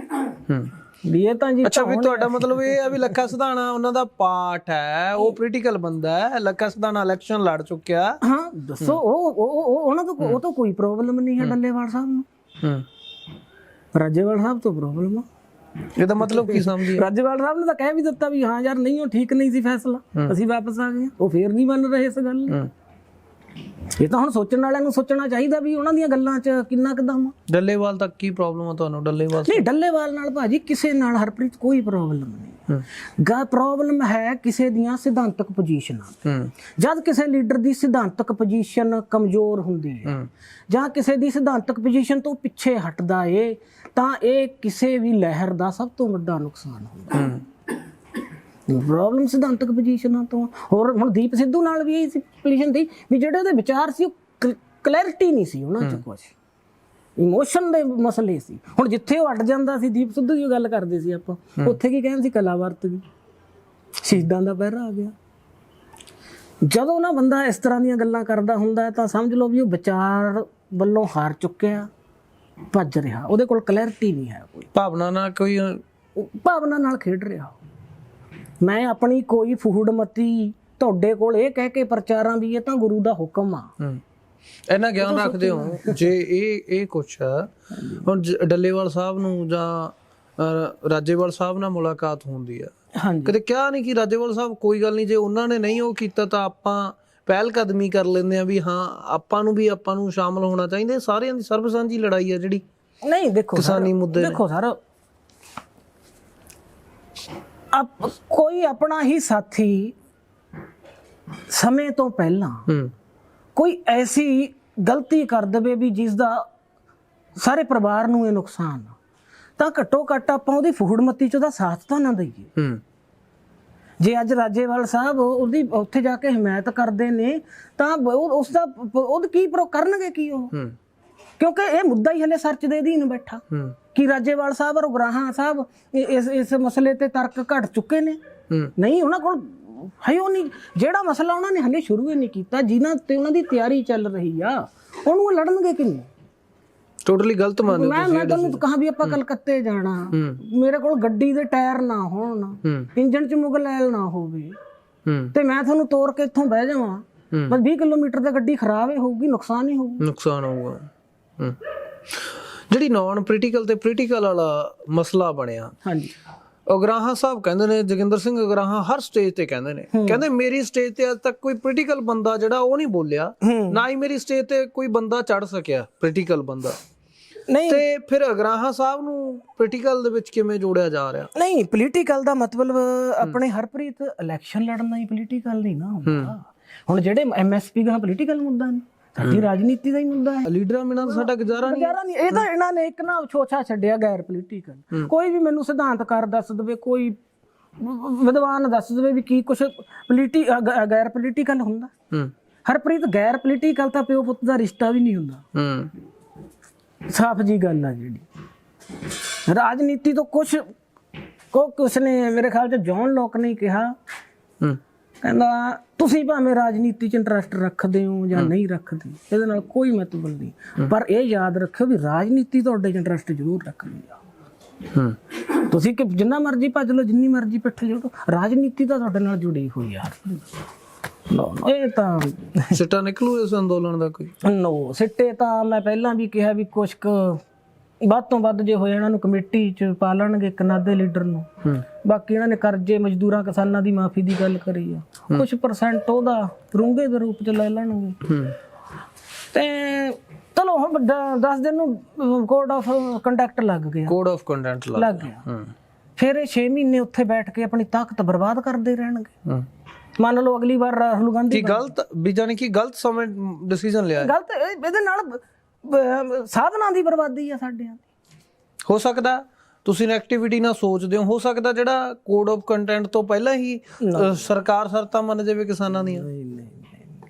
ਹੂੰ। ਵੀ ਇਹ ਤਾਂ ਜੀ ਅੱਛਾ ਵੀ ਤੁਹਾਡਾ ਮਤਲਬ ਇਹ ਹੈ ਵੀ ਲੱਖਾ ਸਿਧਾਣਾ ਉਹਨਾਂ ਦਾ ਪਾਰਟ ਹੈ ਉਹ ਪੋਲੀਟੀਕਲ ਬੰਦਾ ਹੈ ਲੱਖਾ ਸਿਧਾਣਾ ਇਲੈਕਸ਼ਨ ਲੜ ਚੁੱਕਿਆ। ਹਾਂ ਦੱਸੋ ਉਹ ਉਹ ਉਹ- ਉਹਨਾਂ ਤੋਂ ਉਹ ਤੋਂ ਕੋਈ ਪ੍ਰੋਬਲਮ ਨਹੀਂ ਹੈ ਡੱਲੇਵਾਲ ਸਾਹਿਬ ਨੂੰ। ਹੂੰ। ਰਾਜੇਵਾਲ ਸਾਹਿਬ ਤੋਂ ਪ੍ਰੋਬਲਮ ਆ। ਇਹਦਾ ਮਤਲਬ ਕੀ ਸਮਝੀ? ਰਾਜੇਵਾਲ ਸਾਹਿਬ ਨੇ ਤਾਂ ਕਹਿ ਵੀ ਦਿੱਤਾ ਵੀ ਹਾਂ ਯਾਰ ਨਹੀਂ ਉਹ ਠੀਕ ਨਹੀਂ ਸੀ ਫੈਸਲਾ। ਅਸੀਂ ਵਾਪਸ ਆ ਗਏ। ਉਹ ਫੇਰ ਨਹੀਂ ਮੰਨ ਰਹੇ ਇਸ ਗੱਲ ਨੂੰ। ਇਹ ਤਾਂ ਹੁਣ ਸੋਚਣ ਵਾਲਿਆਂ ਨੂੰ ਸੋਚਣਾ ਚਾਹੀਦਾ ਵੀ ਉਹਨਾਂ ਦੀਆਂ ਗੱਲਾਂ 'ਚ ਕਿੰਨਾ ਕਦਮ ਡੱਲੇਵਾਲ ਤੱਕ ਕੀ ਪ੍ਰੋਬਲਮ ਆ ਤੁਹਾਨੂੰ? ਡੱਲੇਵਾਲ ਨਹੀਂ ਡੱਲੇਵਾਲ ਨਾਲ ਭਾਜੀ ਕਿਸੇ ਨਾਲ ਹਰਪ੍ਰੀਤ ਕੋਈ ਪ੍ਰੋਬਲਮ ਨਹੀਂ। ਗਾ ਪ੍ਰੋਬਲਮ ਹੈ ਕਿਸੇ ਦੀਆਂ ਸਿਧਾਂਤਕ ਪੋਜੀਸ਼ਨਾਂ ਜਦ ਕਿਸੇ ਲੀਡਰ ਦੀ ਸਿਧਾਂਤਕ ਪੋਜੀਸ਼ਨ ਕਮਜ਼ੋਰ ਹੁੰਦੀ ਹੂੰ ਜਾਂ ਕਿਸੇ ਦੀ ਸਿਧਾਂਤਕ ਪੋਜੀਸ਼ਨ ਤੋਂ ਪਿੱਛੇ ਹਟਦਾ ਏ ਤਾਂ ਇਹ ਕਿਸੇ ਵੀ ਲਹਿਰ ਦਾ ਸਭ ਤੋਂ ਵੱਡਾ ਨੁਕਸਾਨ ਹੁੰਦਾ ਹੂੰ। ਪ੍ਰੋਬਲਮ ਸਿਧਾਂਤਕ ਪੋਜੀਸ਼ਨਾਂ ਤੋਂ। ਹੋਰ ਹੁਣ ਦੀਪ ਸਿੱਧੂ ਨਾਲ ਵੀ ਇਹ ਸੀ ਪੋਜੀਸ਼ਨ ਦੀ ਵੀ ਜਿਹੜੇ ਉਹਦੇ ਵਿਚਾਰ ਸੀ ਉਹ ਕਲੈਰਿਟੀ ਨਹੀਂ ਸੀ ਉਹਨਾਂ 'ਚ ਕੁਝ ਇਮੋਸ਼ਨ ਦੇ ਮਸਲੇ ਸੀ। ਹੁਣ ਜਿੱਥੇ ਉਹ ਅੜ ਜਾਂਦਾ ਸੀ ਦੀਪ ਸਿੱਧੂ ਦੀ ਗੱਲ ਕਰਦੇ ਸੀ ਆਪਾਂ। ਉੱਥੇ ਕੀ ਕਹਿੰਦੇ ਸੀ? ਕਲਾ ਵਰਤ ਗਈ ਸ਼ਹੀਦਾਂ ਦਾ ਪਹਿਰਾ ਆ ਗਿਆ। ਜਦੋਂ ਨਾ ਬੰਦਾ ਇਸ ਤਰ੍ਹਾਂ ਦੀਆਂ ਗੱਲਾਂ ਕਰਦਾ ਹੁੰਦਾ ਹੈ ਤਾਂ ਸਮਝ ਲਓ ਵੀ ਉਹ ਵਿਚਾਰ ਵੱਲੋਂ ਹਾਰ ਚੁੱਕਿਆ ਭੱਜ ਰਿਹਾ। ਉਹਦੇ ਕੋਲ ਕਲੈਰਿਟੀ ਨਹੀਂ ਹੈ ਕੋਈ। ਭਾਵਨਾ ਨਾਲ ਕੋਈ ਭਾਵਨਾ ਨਾਲ ਖੇਡ ਰਿਹਾ। ਮੈਂ ਆਪਣੀ ਕੋਈ ਫੂਹੜਮਤੀ ਤੁਹਾਡੇ ਕੋਲ ਇਹ ਕਹਿ ਕੇ ਪ੍ਰਚਾਰਾਂ ਵੀ ਇਹ ਤਾਂ ਗੁਰੂ ਦਾ ਹੁਕਮ ਆ। ਇਹਨਾਂ ਗਿਆਨ ਰੱਖਦੇ ਹੋ? ਜੇ ਇਹ ਇਹ ਕੁਛ ਹੁਣ ਡੱਲੇਵਾਲ ਸਾਹਿਬ ਨੂੰ ਜਾਂ ਰਾਜੇਵਾਲ ਸਾਹਿਬ ਨਾਲ ਮੁਲਾਕਾਤ ਹੁੰਦੀ ਆ। ਕਦੇ ਕਿਹਾ ਨਹੀਂ ਕਿ ਰਾਜੇਵਾਲ ਸਾਹਿਬ ਕੋਈ ਗੱਲ ਨਹੀਂ ਜੇ ਉਹਨਾਂ ਨੇ ਨਹੀਂ ਉਹ ਕੀਤਾ ਤਾਂ ਆਪਾਂ ਪਹਿਲ ਕਦਮੀ ਕਰ ਲੈਂਦੇ ਆ ਵੀ ਹਾਂ ਆਪਾਂ ਨੂੰ ਵੀ ਆਪਾਂ ਨੂੰ ਸ਼ਾਮਲ ਹੋਣਾ ਚਾਹੀਦਾ। ਸਾਰਿਆਂ ਦੀ ਸਰਬਸਾਂਝੀ ਲੜਾਈ ਆ ਜਿਹੜੀ। ਨਹੀਂ ਦੇਖੋ ਕਿਸਾਨੀ ਮੁੱਦੇ। ਦੇਖੋ ਸਰ ਆਪ ਕੋਈ ਆਪਣਾ ਹੀ ਸਾਥੀ ਸਮੇਂ ਤੋਂ ਪਹਿਲਾਂ ਕੋਈ ਐਸੀ ਗਲਤੀ ਕਰ ਦਵੇ ਵੀ ਜਿਸ ਦਾ ਸਾਰੇ ਪਰਿਵਾਰ ਨੂੰ ਇਹ ਨੁਕਸਾਨ ਤਾਂ ਘੱਟੋ ਘੱਟ ਆਪਾਂ ਉਹਦੀ ਫੁਹੜਮਤੀ ਚ ਉਹਦਾ ਸਾਥ ਤਾਂ ਨਾ ਦਈਏ। ਜੇ ਅੱਜ ਰਾਜੇਵਾਲ ਸਾਹਿਬ ਉਹਦੀ ਉੱਥੇ ਜਾ ਕੇ ਹਮਾਇਤ ਕਰਦੇ ਨੇ ਤਾਂ ਉਸ ਦਾ ਉਹ ਕੀ ਪ੍ਰੋ ਕਰਨਗੇ ਕੀ ਉਹ? ਕਿਉਂਕਿ ਇਹ ਮੁੱਦਾ ਹੀ ਹਲੇ ਸਰਚ ਦੇ ਅਧੀਨ ਬੈਠਾ। ਕਿ ਰਾਜੇਵਾਲ ਸਾਹਿਬ ਔਰ ਉਗਰਾਹਾਂ ਸਾਹਿਬ ਇਸ ਇਸ ਮਸਲੇ ਤੇ ਤਰਕ ਘਟ ਚੁੱਕੇ ਨੇ। ਨਹੀਂ ਉਹਨਾਂ ਕੋਲ ਹੈ ਉਹ ਨਹੀਂ। ਜਿਹੜਾ ਮਸਲਾ ਉਹਨਾਂ ਨੇ ਹਲੇ ਸ਼ੁਰੂ ਹੀ ਨਹੀਂ ਕੀਤਾ ਜਿਨ੍ਹਾਂ ਤੇ ਉਹਨਾਂ ਦੀ ਤਿਆਰੀ ਚੱਲ ਰਹੀ ਆ ਉਹਨੂੰ ਉਹ ਲੜਨਗੇ ਕਿ ਨਹੀਂ ਟੋਟਲੀ ਗਲਤ ਮੰਨਦੇ ਹੋ ਮੈਂ ਮੈਂ ਤੁਹਾਨੂੰ ਕਹਾਂ ਵੀ ਆਪਾਂ ਕਲਕੱਤੇ ਜਾਣਾ। ਮੇਰੇ ਕੋਲ ਗੱਡੀ ਦੇ ਟਾਇਰ ਨਾ ਹੋਣ। ਇੰਜਨ 'ਚ ਮੁਗਲੈਲ ਨਾ ਹੋਵੇ। ਤੇ ਮੈਂ ਤੁਹਾਨੂੰ ਤੋਰ ਕੇ ਇੱਥੋਂ ਬਹਿ ਜਾਵਾਂ। ਬਸ 20 ਕਿਲੋਮੀਟਰ ਤੇ ਗੱਡੀ ਖਰਾਬ ਹੀ ਹੋਊਗੀ ਨੁਕਸਾਨ ਹੀ ਹੋਊਗਾ। ਨੁਕਸਾਨ ਹੋਊਗਾ। ਜਿਹੜੀ ਨਾਨ ਪ੍ਰੀਟੀਕਲ ਤੇ ਪ੍ਰੀਟੀਕਲ ਵਾਲਾ ਮਸਲਾ ਬਣਿਆ ਹਾਂਜੀ। ਉਗਰਾਹਾਂ ਸਾਹਿਬ ਕਹਿੰਦੇ ਨੇ ਜੋਗਿੰਦਰ ਸਿੰਘ ਉਗਰਾਹਾਂ ਹਰ ਸਟੇਜ ਤੇ ਕਹਿੰਦੇ ਨੇ। ਕਹਿੰਦੇ ਮੇਰੀ ਸਟੇਜ ਤੇ ਅੱਜ ਤੱਕ ਕੋਈ ਪ੍ਰੀਟੀਕਲ ਬੰਦਾ ਜਿਹੜਾ ਉਹ ਨਹੀਂ ਬੋਲਿਆ ਨਾ ਹੀ ਮੇਰੀ ਸਟੇਜ ਤੇ ਕੋਈ ਬੰਦਾ ਚੜ ਸਕਿਆ ਪ੍ਰੀਟੀਕਲ ਬੰਦਾ। ਨਹੀਂ। ਤੇ ਫਿਰ ਉਗਰਾਹਾਂ ਸਾਹਿਬ ਨੂੰ ਪ੍ਰੀਟੀਕਲ ਦੇ ਵਿੱਚ ਕਿਵੇਂ ਜੋੜਿਆ ਜਾ ਰਿਹਾ? ਨਹੀਂ ਪੋਲੀਟੀਕਲ ਦਾ ਮਤਲਬ ਆਪਣੇ ਹਰਪ੍ਰੀਤ ਇਲੈਕਸ਼ਨ ਲੜਨਾ ਹੀ ਪੋਲੀਟੀਕਲ ਨਹੀਂ ਨਾ ਹੁੰਦਾ। ਹੁਣ ਜਿਹੜੇ ਐਮਐਸਪੀ ਦਾ ਪੋਲੀਟੀਕਲ ਮੁੱਦਾ ਨਹੀਂ। ਸਾਡੀ ਰਾਜਨੀਤੀ ਦਾ ਹੀ ਮੁੱਦਾ ਹੈ। ਲੀਡਰਾਂ ਬਿਨਾਂ ਤਾਂ ਸਾਡਾ ਗੁਜ਼ਾਰਾ ਨਹੀਂ। ਯਾਰਾ ਨਹੀਂ। ਇਹ ਤਾਂ ਇਹਨਾਂ ਨੇ ਇੱਕ ਨਾ ਛੋਛਾ ਛੱਡਿਆ ਗੈਰ ਪੋਲੀਟੀਕਲ ਕੋਈ ਵੀ ਮੈਨੂੰ ਸਿਧਾਂਤਕਾਰ ਦੱਸ ਦੇਵੇ ਕੋਈ ਵਿਦਵਾਨ ਦੱਸ ਦੇਵੇ ਵੀ ਕੀ ਕੁਛ ਪੋਲੀਟੀ ਗੈਰ ਪੋਲੀਟੀਕਲ ਹੁੰਦਾ। ਹੂੰ। ਹਰਪ੍ਰੀਤ ਗੈਰ ਪੋਲੀਟੀਕਲ ਤਾਂ ਪਿਓ ਪੁੱਤ ਦਾ ਰਿਸ਼ਤਾ ਵੀ ਨਹੀਂ ਹੁੰਦਾ। ਹੂੰ। ਸਾਫ਼ ਜੀ ਗੱਲ ਆ ਜਿਹੜੀ। ਰਾਜਨੀਤੀ ਤੋਂ ਕੁਛ ਕੋ ਕੁਛ ਨੇ ਮੇਰੇ ਖਿਆਲ ਚ ਜੌਨ ਲੋਕ ਨੇ ਕਿਹਾ। ਹੂੰ। ਕਹਿੰਦਾ ਤੁਸੀਂ ਭਾਵੇਂ ਰਾਜਨੀਤੀ 'ਚ ਇੰਟਰਸਟ ਰੱਖਦੇ ਹੋ ਜਾਂ ਨਹੀਂ ਰੱਖਦੇ ਇਹਦੇ ਨਾਲ ਕੋਈ ਮਤਲਬ ਨਹੀਂ। ਪਰ ਇਹ ਯਾਦ ਰੱਖਿਓ ਵੀ ਰਾਜਨੀਤੀ ਤੁਹਾਡੇ 'ਚ ਇੰਟਰਸਟ ਜ਼ਰੂਰ ਰੱਖਦੀ ਆ। ਤੁਸੀਂ ਕਿ ਜਿੰਨਾ ਮਰਜ਼ੀ ਭੱਜ ਲਓ ਜਿੰਨੀ ਮਰਜ਼ੀ ਪਿੱਠ ਜੋੜੋ ਰਾਜਨੀਤੀ ਤਾਂ ਤੁਹਾਡੇ ਨਾਲ ਜੁੜੀ ਹੋਈ ਆ। ਨੋ ਇਹ ਤਾਂ ਸਿੱਟਾ ਨਿਕਲੂ ਇਸ ਅੰਦੋਲਨ ਦਾ ਕੋਈ? ਨੋ ਸਿੱਟੇ ਤਾਂ ਮੈਂ ਪਹਿਲਾਂ ਵੀ ਕਿਹਾ ਵੀ ਕੁਛ ਕੁ ਵੱਧ ਤੋਂ ਵੱਧ ਜੇ ਹੋਏ ਇਹਨਾਂ ਨੂੰ ਕਮੇਟੀ 'ਚ ਪਾ ਲੈਣਗੇ ਇੱਕ ਨਾਦੇ ਲੀਡਰ ਨੂੰ। ਹੂੰ ਬਾਕੀ ਇਹਨਾਂ ਨੇ ਕਰਜ਼ੇ ਮਜ਼ਦੂਰਾਂ ਕਿਸਾਨਾਂ ਦੀ ਮਾਫੀ ਦੀ ਗੱਲ ਕਰੀ ਆ। ਕੁਝ ਪਰਸੈਂਟ ਉਹਦਾ ਰੂੰਗੇ ਦੇ ਰੂਪ 'ਚ ਲੈ ਲੈਣਗੇ। ਤੇ ਚਲੋ ਹੁਣ 10 ਦਿਨ ਨੂੰ ਕੋਡ ਆਫ ਕੰਡਕਟ ਲੱਗ ਗਿਆ। ਕੋਡ ਆਫ ਕੰਡਕਟ ਲੱਗ ਗਿਆ। ਫਿਰ ਇਹ 6 ਮਹੀਨੇ ਉੱਥੇ ਬੈਠ ਕੇ ਆਪਣੀ ਤਾਕਤ ਬਰਬਾਦ ਕਰਦੇ ਰਹਿਣਗੇ। ਮੰਨ ਲਓ ਅਗਲੀ ਵਾਰ ਰਾਹੁਲ ਗਾਂਧੀ ਕੀ ਗਲਤ ਵੀ ਜਾਨੀ ਕਿ ਗਲਤ ਸਮੇਂ ਡਿਸੀਜਨ ਲਿਆ। ਗਲਤ ਇਹ- ਇਹਦੇ ਨਾਲ ਸਾਧਨਾਂ ਦੀ ਬਰਬਾਦੀ ਆ ਸਾਡਿਆਂ ਦੀ। ਹੋ ਸਕਦਾ ਤੁਸੀਂ ਐਕਟੀਵਿਟੀ ਨਾਲ ਸੋਚਦੇ ਹੋ ਹੋ ਸਕਦਾ ਜਿਹੜਾ ਕੋਡ ਆਫ ਕੰਟੈਂਟ ਤੋਂ ਪਹਿਲਾਂ ਹੀ ਸਰਕਾਰ ਸਰਤਾ ਮੰਨ ਜਾਵੇ ਕਿਸਾਨਾਂ ਦੀਆਂ।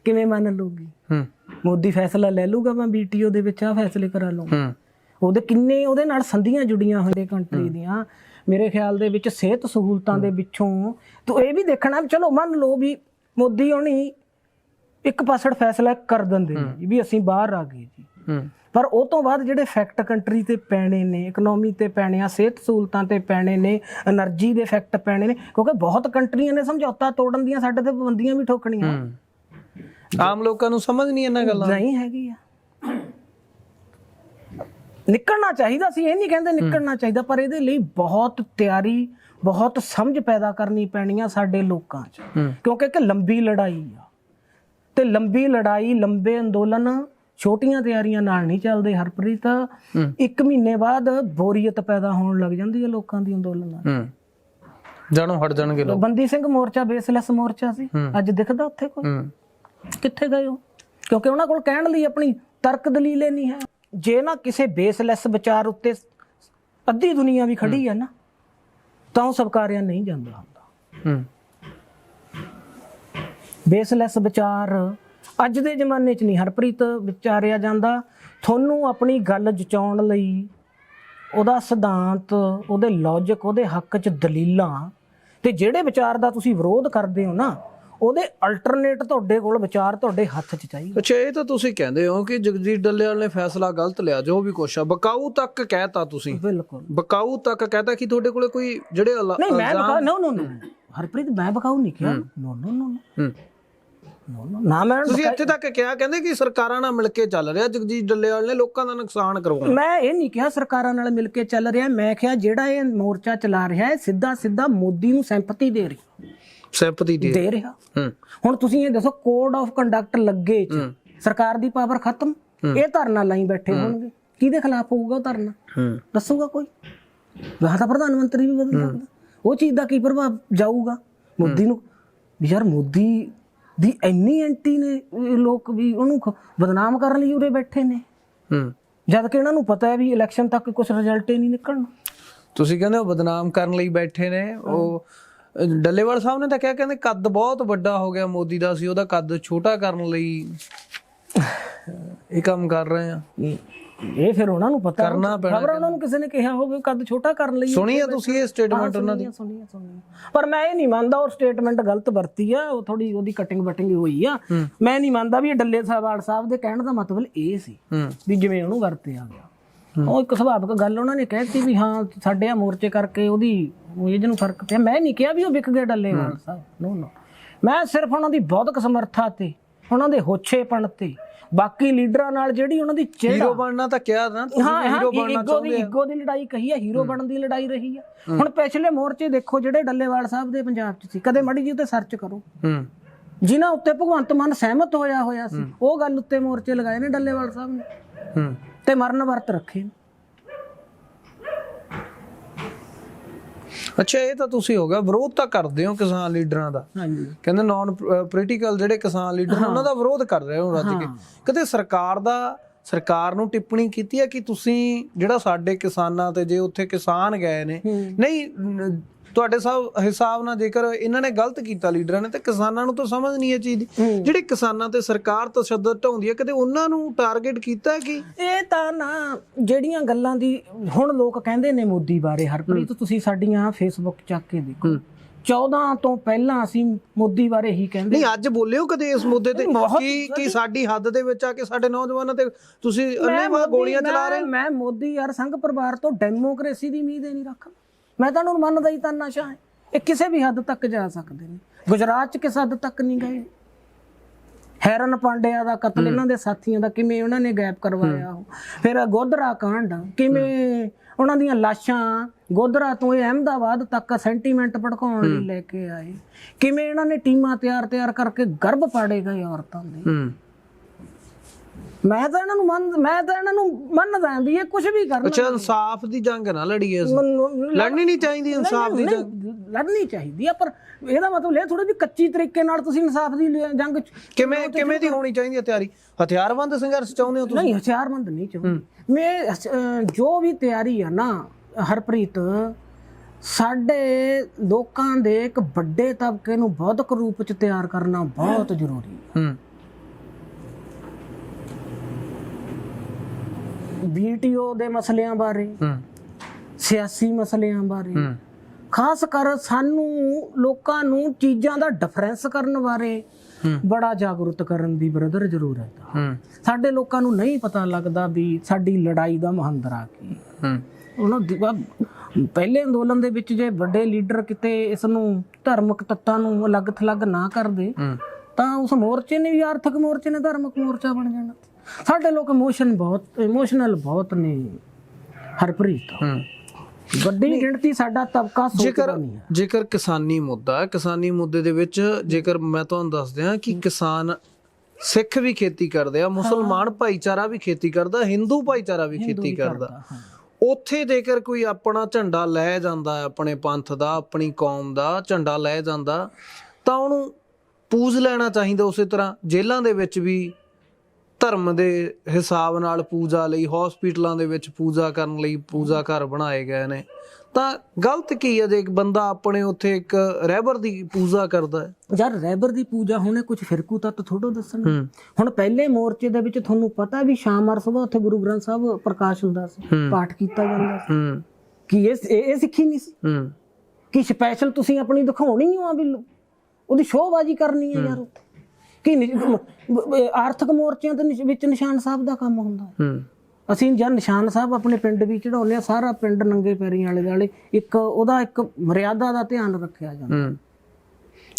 ਕਿਵੇਂ ਮੰਨ ਲੂਗੀ ਹੂੰ। ਮੋਦੀ ਫੈਸਲਾ ਲੈ ਲੂਗਾ ਮੈਂ ਬੀਟੀਓ ਦੇ ਵਿੱਚ ਆ ਫੈਸਲੇ ਕਰਾ ਲਊਂਗਾ ਹੂੰ। ਉਹਦੇ ਕਿੰਨੇ ਉਹਦੇ ਨਾਲ ਸੰਧੀਆਂ ਜੁੜੀਆਂ ਹੋਈਆਂ ਕੰਟਰੀ ਦੀਆਂ। ਮੇਰੇ ਖਿਆਲ ਦੇ ਵਿੱਚ ਸਿਹਤ ਸਹੂਲਤਾਂ ਦੇ ਵਿੱਚੋਂ ਤੂੰ ਇਹ ਵੀ ਦੇਖਣਾ ਚਲੋ ਮੰਨ ਲਓ ਵੀ ਮੋਦੀ ਹੋਣੀ ਇੱਕ ਪਾਸੜ ਫੈਸਲਾ ਕਰ ਦਿੰਦੇ ਨੇ ਜੀ ਵੀ ਅਸੀਂ ਬਾਹਰ ਆ ਗਏ ਜੀ। ਹੂੰ। ਪਰ ਉਹ ਤੋਂ ਬਾਅਦ ਜਿਹੜੇ ਫੈਕਟ ਕੰਟਰੀ ਤੇ ਪੈਣੇ ਨੇ ਇਕਨੋਮੀ ਤੇ ਪੈਣੇ ਆ ਸਿਹਤ ਸਹੂਲਤਾਂ ਤੇ ਪੈਣੇ ਨੇ એનર્ਜੀ ਦੇ ਫੈਕਟ ਪੈਣੇ ਨੇ ਕਿਉਂਕਿ ਬਹੁਤ ਕੰਟਰੀਆਂ ਨੇ ਸਮਝੌਤਾ ਤੋੜਨ ਦੀਆਂ ਸਾਡੇ ਤੇ ਪਾਬੰਦੀਆਂ ਵੀ ਠੋਕਣੀਆਂ। ਆਮ ਲੋਕਾਂ ਨੂੰ ਸਮਝ ਨਹੀਂ ਇਹਨਾਂ ਗੱਲਾਂ ਨਹੀਂ ਹੈਗੀ ਆ। ਨਿਕਲਣਾ ਚਾਹੀਦਾ ਸੀ ਇਹ ਨਹੀਂ ਕਹਿੰਦੇ ਨਿਕਲਣਾ ਚਾਹੀਦਾ ਪਰ ਇਹਦੇ ਲਈ ਬਹੁਤ ਤਿਆਰੀ ਬਹੁਤ ਸਮਝ ਪੈਦਾ ਕਰਨੀ ਪੈਣੀ ਆ ਸਾਡੇ ਲੋਕਾਂ 'ਚ। ਕਿਉਂਕਿ ਇੱਕ ਲੰਬੀ ਲੜਾਈ ਆ। ਤੇ ਲੰਬੀ ਲੜਾਈ ਲੰਬੇ ਅੰਦੋਲਨ ਛੋਟੀਆਂ ਤਿਆਰੀਆਂ ਨਾਲ ਨਹੀਂ ਚੱਲਦੇ ਹਰਪ੍ਰੀਤ। ਇੱਕ ਮਹੀਨੇ ਬਾਅਦ ਬੋਰੀਅਤ ਪੈਦਾ ਹੋਣ ਲੱਗ ਜਾਂਦੀ ਹੈ ਲੋਕਾਂ ਦੀ ਅੰਦੋਲਨ ਨਾਲ। ਜਾਣੋ ਹਟ ਜਾਣਗੇ ਲੋਕ। ਬੰਦੀ ਸਿੰਘ ਮੋਰਚਾ ਬੇਸਲੈਸ ਮੋਰਚਾ ਸੀ। ਅੱਜ ਦਿਖਦਾ ਉੱਥੇ ਕੋਈ? ਕਿੱਥੇ ਗਏ ਉਹ? ਕਿਉਂਕਿ ਉਹਨਾਂ ਕੋਲ ਕਹਿਣ ਲਈ ਆਪਣੀ ਤਰਕ ਦਲੀਲੇ ਨਹੀਂ ਹੈ। ਜੇ ਨਾ ਕਿਸੇ ਬੇਸਲੈਸ ਵਿਚਾਰ ਉੱਤੇ ਅੱਧੀ ਦੁਨੀਆ ਵੀ ਖੜੀ ਹੈ ਨਾ ਤਾਂ ਉਹ ਸਵਕਾਰਿਆ ਨਹੀਂ ਜਾਂਦਾ ਹੁੰਦਾ। ਬੇਸਲੈਸ ਵਿਚਾਰ ਅੱਜ ਦੇ ਜ਼ਮਾਨੇ 'ਚ ਨਹੀਂ ਹਰਪ੍ਰੀਤ ਵਿਚਾਰਿਆ ਜਾਂਦਾ। ਤੁਹਾਨੂੰ ਆਪਣੀ ਗੱਲ ਜਚਾਉਣ ਲਈ ਉਹਦਾ ਸਿਧਾਂਤ ਉਹਦੇ ਲੌਜੀਕ ਉਹਦੇ ਹੱਕ 'ਚ ਦਲੀਲਾਂ ਤੇ ਜਿਹੜੇ ਵਿਚਾਰ ਦਾ ਤੁਸੀਂ ਵਿਰੋਧ ਕਰਦੇ ਹੋ ਨਾ ਉਹਦੇ ਅਲਟਰਨੇਟ ਤੁਹਾਡੇ ਕੋਲ ਵਿਚਾਰ ਤੁਹਾਡੇ ਹੱਥ 'ਚ ਚਾਹੀਦੇ। ਅੱਛਾ ਇਹ ਤਾਂ ਤੁਸੀਂ ਕਹਿੰਦੇ ਹੋ ਕਿ ਜਗਜੀਤ ਡੱਲੇਵਾਲ ਨੇ ਫੈਸਲਾ ਗਲਤ ਲਿਆ ਜੋ ਵੀ ਕੁਛ ਆ ਬਕਾਊ ਤੱਕ ਕਹਿਤਾ ਤੁਸੀਂ। ਬਿਲਕੁਲ। ਬਕਾਊ ਤੱਕ ਕਹਿਤਾ ਕਿ ਤੁਹਾਡੇ ਕੋਲੇ ਕੋਈ ਜਿਹੜੇ ਨਹੀਂ ਮੈਂ ਬਕਾਉ ਨੋ ਨੋ ਨੋ ਹਰਪ੍ਰੀਤ ਮੈਂ ਬਕਾਉ ਨਹੀਂ ਕਿਹਾ। ਨੋ ਨੋ ਨੋ ਹੂੰ। ਨੋ ਮੈਂ ਤੁਸੀਂ ਇੱਥੇ ਤੱਕ ਕਿਹਾ ਕਹਿੰਦੇ ਕਿ ਸਰਕਾਰਾਂ ਨਾਲ ਮਿਲ ਕੇ ਚੱਲ ਰਿਹਾ ਜਗਜੀਤ ਡੱਲੇਵਾਲ ਨੇ ਲੋਕਾਂ ਦਾ ਨੁਕਸਾਨ ਕਰਵਾਉਣਾ। ਮੈਂ ਇਹ ਨਹੀਂ ਕਿਹਾ ਸਰਕਾਰਾਂ ਨਾਲ ਮਿਲ ਕੇ ਚੱਲ ਰਿਹਾ ਮੈਂ ਕਿਹਾ ਜਿਹੜਾ ਇਹ ਮੋਰਚਾ ਚਲਾ ਰਿਹਾ ਹੈ ਸਿੱਧਾ ਸਿੱਧਾ ਮੋਦੀ ਨੂੰ ਸਿੰਪਥੀ ਦੇ ਰਿਹਾ। ਸਿੰਪਥੀ ਦੇ ਦੇ ਰਿਹਾ। ਹੂੰ। ਹੁਣ ਤੁਸੀਂ ਇਹ ਦੱਸੋ ਕੋਡ ਆਫ ਕੰਡਕਟ ਲੱਗੇ ਚ ਸਰਕਾਰ ਦੀ ਪਾਵਰ ਖਤਮ? ਇਹ ਧਰਨਾ ਲਾਈ ਬੈਠੇ ਹੋਣਗੇ। ਕਿਹਦੇ ਖਿਲਾਫ ਹੋਊਗਾ ਉਹ ਧਰਨਾ? ਹੂੰ। ਦੱਸੂਗਾ ਕੋਈ? ਵਾਹ ਤਾਂ ਪ੍ਰਧਾਨ ਮੰਤਰੀ ਵੀ ਬਦਲ ਸਕਦਾ ਉਹ ਚੀਜ਼ ਦਾ ਕੀ ਪ੍ਰਭਾਵ ਜਾਊਗਾ? ਮੋਦੀ ਨੂੰ ਯਾਰ ਮੋਦੀ ਦੀ ਇੰਨੀ ਐਂਟੀ ਨੇ ਲੋਕ ਵੀ ਉਹਨੂੰ ਬਦਨਾਮ ਕਰਨ ਲਈ ਉਰੇ ਬੈਠੇ ਨੇ। ਹੂੰ। ਜਦ ਕਿ ਇਹਨਾਂ ਨੂੰ ਪਤਾ ਹੈ ਵੀ ਇਲੈਕਸ਼ਨ ਤੱਕ ਕੁਝ ਰਿਜ਼ਲਟ ਹੀ ਨਹੀਂ ਨਿਕਲਣਾ। ਤੁਸੀਂ ਕਹਿੰਦੇ ਹੋ ਬਦਨਾਮ ਕਰਨ ਲਈ ਬੈਠੇ ਨੇ ਉਹ ਡੱਲੇਵਾਲ ਸਾਹਿਬ ਨੇ ਤਾਂ ਕਿਹਾ ਕਹਿੰਦੇ ਕੱਦ ਬਹੁਤ ਵੱਡਾ ਹੋ ਗਿਆ ਮੋਦੀ ਦਾ ਸੀ ਉਹਦਾ ਕੱਦ ਛੋਟਾ ਕਰਨ ਲਈ ਇਹ ਕੰਮ ਕਰ ਰਹੇ ਆ ਇਹ ਇਹ ਫਿਰ ਉਹਨਾਂ ਨੂੰ ਪਤਾ ਕਰਨਾ ਪੈਣਾ ਖਬਰ ਉਹਨਾਂ ਨੂੰ ਕਿਸੇ ਨੇ ਕਿਹਾ ਹੋਵੇ ਕੱਦ ਛੋਟਾ ਕਰਨ ਲਈ ਸੁਣੀ ਆ ਤੁਸੀਂ ਇਹ ਸਟੇਟਮੈਂਟ ਉਹਨਾਂ ਦੀ? ਸੁਣੀਆਂ ਸੁਣੀਆਂ ਸੁਣੀਆਂ ਪਰ ਮੈਂ ਇਹ ਨਹੀਂ ਮੰਨਦਾ ਉਹ ਸਟੇਟਮੈਂਟ ਗਲਤ ਵਰਤੀ ਆ ਉਹ ਥੋੜੀ ਉਹਦੀ ਕਟਿੰਗ ਬਟਿੰਗ ਹੋਈ ਆ। ਮੈਂ ਨਹੀਂ ਮੰਨਦਾ ਵੀ ਇਹ ਡੱਲੇ ਸਾਹਿਬਾਲ ਸਾਹਿਬ ਦੇ ਕਹਿਣ ਦਾ ਮਤਲਬ ਇਹ ਸੀ ਵੀ ਜਿਵੇਂ ਉਹਨੂੰ ਵਰਤਿਆ ਗਿਆ। ਉਹ ਇੱਕ ਸੁਭਾਵਿਕ ਗੱਲ ਉਹਨਾਂ ਨੇ ਕਹਿਤੀ ਵੀ ਹਾਂ ਸਾਡੇ ਆ ਮੋਰਚੇ ਕਰਕੇ ਉਹਦੀ ਏਜ ਨੂੰ ਫ਼ਰਕ ਪਿਆ। ਮੈਂ ਨਹੀਂ ਕਿਹਾ ਵੀ ਉਹ ਵਿਕ ਗਏ ਡੱਲੇਵਾਲ ਸਾਹਿਬ। ਨੋ ਨੋ ਮੈਂ ਸਿਰਫ ਉਹਨਾਂ ਦੀ ਬੌਧਿਕ ਸਮਰੱਥਾ ਤੇ ਉਹਨਾਂ ਦੇ ਹੋਛੇਪਣ ਤੇ ਬਾਕੀ ਲੀਡਰਾਂ ਨਾਲ ਜਿਹੜੀ ਉਹਨਾਂ ਦੀ ਹੀਰੋ ਬਣਨਾ ਤਾਂ ਕਿਹਾ ਨਾ ਤੁਸੀਂ ਹਾਂ ਹਾਂ ਹੀਰੋ ਬਣਨਾ ਈਗੋ ਦੀ ਈਗੋ ਦੀ ਲੜਾਈ ਕਹੀ ਹੈ। ਹੀਰੋ ਬਣਨ ਦੀ ਲੜਾਈ ਰਹੀ ਹੈ। ਹੁਣ ਪਿਛਲੇ ਮੋਰਚੇ ਦੇਖੋ ਜਿਹੜੇ ਡੱਲੇਵਾਲ ਸਾਹਿਬ ਦੇ ਪੰਜਾਬ 'ਚ ਸੀ ਕਦੇ ਮੜੀ ਜੀ ਉੱਤੇ ਸਰਚ ਕਰੋ। ਹੂੰ। ਜਿਨ੍ਹਾਂ ਉੱਤੇ ਭਗਵੰਤ ਮਾਨ ਸਹਿਮਤ ਹੋਇਆ ਹੋਇਆ ਸੀ ਉਹ ਗੱਲ ਉੱਤੇ ਮੋਰਚੇ ਲਗਾਏ ਨੇ ਡੱਲੇਵਾਲ ਸਾਹਿਬ ਨੇ। ਹੂੰ। ਤੇ ਮਰਨ ਵਰਤ ਰੱਖੇ ਨੇ। ਅੱਛਾ ਇਹ ਤਾਂ ਤੁਸੀਂ ਹੋ ਗਿਆ ਵਿਰੋਧ ਤਾਂ ਕਰਦੇ ਹੋ ਕਿਸਾਨ ਲੀਡਰਾਂ ਦਾ। ਹਾਂਜੀ। ਕਹਿੰਦੇ ਨਾਨ ਪੋਲੀਟੀਕਲ ਜਿਹੜੇ ਕਿਸਾਨ ਲੀਡਰ ਨੇ ਉਹਨਾਂ ਦਾ ਵਿਰੋਧ ਕਰ ਰਹੇ ਹੋ ਰੱਜ ਕੇ। ਕਦੇ ਸਰਕਾਰ ਦਾ ਸਰਕਾਰ ਨੂੰ ਟਿੱਪਣੀ ਕੀਤੀ ਹੈ ਕਿ ਤੁਸੀਂ ਜਿਹੜਾ ਸਾਡੇ ਕਿਸਾਨਾਂ ਤੇ ਜੇ ਉੱਥੇ ਕਿਸਾਨ ਗਏ ਨੇ ਨਹੀਂ ਤੁਹਾਡੇ ਸਾਹਿਬ ਹਿਸਾਬ ਨਾਲ ਜੇਕਰ ਇਹਨਾਂ ਨੇ ਗਲਤ ਕੀਤਾ ਲੀਡਰਾਂ ਨੇ ਤੇ ਕਿਸਾਨਾਂ ਨੂੰ ਤਾਂ ਸਮਝ ਨਹੀਂ ਇਹ ਚੀਜ਼ ਦੀ। ਜਿਹੜੇ ਕਿਸਾਨਾਂ ਤੇ ਸਰਕਾਰ ਤਸ਼ੱਦਦ ਢਾਉਂਦੀ ਹੈ ਕਦੇ ਉਹਨਾਂ ਨੂੰ ਟਾਰਗੇਟ ਕੀਤਾ ਕਿ? ਇਹ ਤਾਂ ਨਾ ਜਿਹੜੀਆਂ ਗੱਲਾਂ ਦੀ ਹੁਣ ਲੋਕ ਕਹਿੰਦੇ ਨੇ ਮੋਦੀ ਬਾਰੇ ਹਰਪ੍ਰੀਤ ਤੁਸੀਂ ਸਾਡੀਆਂ ਫੇਸਬੁੱਕ ਚੱਕ ਕੇ ਦੇਖੋ। 14 ਤੋਂ ਪਹਿਲਾਂ ਅਸੀਂ ਮੋਦੀ ਬਾਰੇ ਹੀ ਕਹਿੰਦੇ ਨਹੀਂ ਅੱਜ ਬੋਲਿਓ ਕਦੇ ਇਸ ਮੁੱਦੇ ਤੇ ਕਿ ਕਿ ਸਾਡੀ ਹੱਦ ਦੇ ਵਿੱਚ ਆ ਕੇ ਸਾਡੇ ਨੌਜਵਾਨਾਂ ਤੇ ਤੁਸੀਂ ਅੰਨੇਵਾਹ ਗੋਲੀਆਂ ਚਲਾ ਰਹੇ ਮੈਂ ਮੈਂ ਮੋਦੀ ਯਾਰ ਸੰਘ ਪਰਿਵਾਰ ਤੋਂ ਡੈਮੋਕ੍ਰੇਸੀ ਦੀ ਉਮੀਦ ਹੀ ਨਹੀਂ ਰੱਖਦਾ। ਮੈਂ ਤਾਂ ਉਹਨੂੰ ਮੰਨਦਾ ਹੀ ਤਾਂ ਨਸ਼ਾ ਹੈ ਇਹ ਕਿਸੇ ਵੀ ਹੱਦ ਤੱਕ ਜਾ ਸਕਦੇ ਨੇ। ਗੁਜਰਾਤ ਚ ਕਿਸ ਹੱਦ ਤੱਕ ਨਹੀਂ ਗਏ। ਹੈਰਨ ਪਾਂਡਿਆ ਦਾ ਕਤਲ ਇਹਨਾਂ ਦੇ ਸਾਥੀਆਂ ਦਾ ਕਿਵੇਂ ਉਹਨਾਂ ਨੇ ਗਾਇਬ ਕਰਵਾਇਆ ਉਹ। ਫਿਰ ਗੋਧਰਾ ਕਾਂਡ ਕਿਵੇਂ ਉਹਨਾਂ ਦੀਆਂ ਲਾਸ਼ਾਂ ਗੋਧਰਾ ਤੋਂ ਇਹ ਅਹਿਮਦਾਬਾਦ ਤੱਕ ਸੈਂਟੀਮੈਂਟ ਭੜਕਾਉਣ ਲਈ ਲੈ ਕੇ ਆਏ। ਕਿਵੇਂ ਇਹਨਾਂ ਨੇ ਟੀਮਾਂ ਤਿਆਰ ਤਿਆਰ ਕਰਕੇ ਗਰਭ ਪਾੜੇ ਗਏ ਔਰਤਾਂ ਦੇ। ਮੈਂ ਤਾਂ ਇਹਨਾਂ ਨੂੰ ਮੰਨ ਮੈਂ ਤਾਂ ਇਹਨਾਂ ਨੂੰ ਮੰਨਦਾ ਵੀ ਇਹ ਕੁਝ ਵੀ ਕਰਨ ਅੱਛਾ ਇਨਸਾਫ ਦੀ ਜੰਗ ਨਾ ਲੜੀਏ ਅਸੀਂ। ਲੜਨੀ ਨਹੀਂ ਚਾਹੀਦੀ ਇਨਸਾਫ ਦੀ ਜੰਗ। ਲੜਨੀ ਚਾਹੀਦੀ ਆ ਪਰ ਇਹਦਾ ਮਤਲਬ ਇਹ ਥੋੜਾ ਵੀ ਕੱਚੀ ਤਰੀਕੇ ਨਾਲ ਤੁਸੀਂ ਇਨਸਾਫ ਦੀ ਜੰਗ ਕਿਵੇਂ ਕਿਵੇਂ ਦੀ ਹੋਣੀ ਚਾਹੀਦੀ ਹੈ ਤਿਆਰੀ? ਹਥਿਆਰਬੰਦ ਸੰਘਰਸ਼ ਚਾਹੁੰਦੇ ਹੋ ਤੁਸੀਂ? ਨਹੀਂ ਹਥਿਆਰਬੰਦ ਨਹੀਂ ਚਾਹੁੰਦੀ। ਮੈਂ ਜੋ ਵੀ ਤਿਆਰੀ ਆ ਨਾ ਹਰਪ੍ਰੀਤ ਸਾਡੇ ਲੋਕਾਂ ਦੇ ਇੱਕ ਵੱਡੇ ਤਬਕੇ ਨੂੰ ਬੌਧਿਕ ਰੂਪ ਚ ਤਿਆਰ ਕਰਨਾ ਬਹੁਤ ਜ਼ਰੂਰੀ ਹੈ ਹੂੰ। ਵੀਟੀਓ ਦੇ ਮਸਲਿਆਂ ਬਾਰੇ ਹੂੰ। ਸਿਆਸੀ ਮਸਲਿਆਂ ਬਾਰੇ ਹੂੰ। ਖਾਸ ਕਰ ਸਾਨੂੰ ਲੋਕਾਂ ਨੂੰ ਚੀਜ਼ਾਂ ਦਾ ਡਿਫਰੈਂਸ ਕਰਨ ਬਾਰੇ। ਬੜਾ ਜਾਗਰੂਕ ਕਰਨ ਦੀ ਬ੍ਰਦਰ ਜ਼ਰੂਰਤ ਹੂੰ। ਸਾਡੇ ਲੋਕਾਂ ਨੂੰ ਨਹੀਂ ਪਤਾ ਲੱਗਦਾ ਵੀ ਸਾਡੀ ਲੜਾਈ ਦਾ ਮਹੰਦਰਾ ਕੀ ਉਹਨਾਂ ਦੀ ਪਹਿਲੇ ਅੰਦੋਲਨ ਦੇ ਵਿੱਚ ਜੇ ਵੱਡੇ ਲੀਡਰ ਕਿਤੇ ਇਸ ਨੂੰ ਧਾਰਮਿਕ ਤੱਤਾਂ ਨੂੰ ਅਲੱਗ ਥਲੱਗ ਨਾ ਕਰਦੇ ਤਾਂ ਉਸ ਮੋਰਚੇ ਨੇ ਵੀ ਆਰਥਿਕ ਮੋਰਚੇ ਨੇ ਧਾਰਮਿਕ ਮੋਰਚਾ ਬਣ ਜਾਣਾ। ਸਾਡੇ ਲੋਕ ਇਮੋਸ਼ਨ ਬਹੁਤ ਇਮੋਸ਼ਨਲ ਬਹੁਤ ਨੇ ਹਰਪ੍ਰੀਤ। ਹੂੰ। ਵੱਡੀ ਗਿਣਤੀ ਸਾਡਾ ਤਬਕਾ ਜੇਕਰ ਸੋਚਦਾ ਨਹੀਂ ਹੈ। ਜੇਕਰ ਕਿਸਾਨੀ ਮੁੱਦਾ ਹੈ ਕਿਸਾਨੀ ਮੁੱਦੇ ਦੇ ਵਿੱਚ ਜੇਕਰ ਮੈਂ ਤੁਹਾਨੂੰ ਦੱਸ ਦਿਆਂ ਕਿ ਕਿਸਾਨ ਸਿੱਖ ਵੀ ਖੇਤੀ ਕਰਦੇ ਆ ਮੁਸਲਮਾਨ ਭਾਈਚਾਰਾ ਵੀ ਖੇਤੀ ਕਰਦਾ ਹਿੰਦੂ ਭਾਈਚਾਰਾ ਵੀ ਖੇਤੀ ਕਰਦਾ ਹਾਂ। ਉੱਥੇ ਜੇਕਰ ਕੋਈ ਆਪਣਾ ਝੰਡਾ ਲੈ ਜਾਂਦਾ ਹੈ ਆਪਣੇ ਪੰਥ ਦਾ ਆਪਣੀ ਕੌਮ ਦਾ ਝੰਡਾ ਲੈ ਜਾਂਦਾ ਤਾਂ ਉਹਨੂੰ ਪੂਜ ਲੈਣਾ ਚਾਹੀਦਾ ਉਸੇ ਤਰ੍ਹਾਂ ਜੇਲ੍ਹਾਂ ਦੇ ਵਿੱਚ ਵੀ ਧਰਮ ਦੇ ਹਿਸਾਬ ਨਾਲ ਪੂਜਾ ਲਈ ਹਸਪੀਟਲਾਂ ਦੇ ਵਿੱਚ ਪੂਜਾ ਕਰਨ ਲਈ ਪੂਜਾ ਘਰ ਬਣਾਏ ਗਏ ਨੇ। ਤਾਂ ਗਲਤ ਕੀ ਹੈ ਜੇ ਇੱਕ ਬੰਦਾ ਆਪਣੇ ਉੱਥੇ ਇੱਕ ਰਹਿਬਰ ਦੀ ਪੂਜਾ ਕਰਦਾ ਹੈ? ਯਾਰ ਰਹਿਬਰ ਦੀ ਪੂਜਾ ਹੋਣੇ ਕੁਝ ਫਿਰਕੂ ਤੱਤ ਥੋੜੋ ਦੱਸਣ ਹੁਣ ਪਹਿਲੇ ਮੋਰਚੇ ਦੇ ਵਿੱਚ ਤੁਹਾਨੂੰ ਪਤਾ ਵੀ ਸ਼ਾਮ ਅਰ ਸੁਬਹ ਉੱਥੇ ਗੁਰੂ ਗ੍ਰੰਥ ਸਾਹਿਬ ਪ੍ਰਕਾਸ਼ ਹੁੰਦਾ ਸੀ। ਪਾਠ ਕੀਤਾ ਜਾਂਦਾ ਸੀ। ਕੀ ਇਹ ਇਹ ਸਿੱਖੀ ਨਹੀਂ ਸੀ? ਕਿ ਸਪੈਸ਼ਲ ਤੁਸੀਂ ਆਪਣੀ ਦਿਖਾਉਣੀ ਹੋ ਆ ਵੀ ਉਹਦੀ ਸ਼ੋਅਬਾਜ਼ੀ ਕਰਨੀ ਹੈ। ਯਾਰ ਉੱਥੇ। ਕੀ ਨਿ- ਬ- ਬ- ਆਰਥਿਕ ਮੋਰਚਿਆਂ ਦੇ ਨਿਸ਼- ਵਿੱਚ ਨਿਸ਼ਾਨ ਸਾਹਿਬ ਦਾ ਕੰਮ ਹੁੰਦਾ। ਹੈ। ਹੂੰ ਅਸੀਂ ਜਦ ਨਿਸ਼ਾਨ ਸਾਹਿਬ ਆਪਣੇ ਪਿੰਡ ਵਿੱਚ ਚੜਾਉਂਦੇ ਆ ਸਾਰਾ ਪਿੰਡ ਨੰਗੇ ਪੈਰੀਂ ਆਲੇ ਦੁਆਲੇ ਇੱਕ ਉਹਦਾ ਇੱਕ ਮਰਿਆਦਾ ਦਾ ਧਿਆਨ ਰੱਖਿਆ ਜਾਂਦਾ। ਹੂੰ।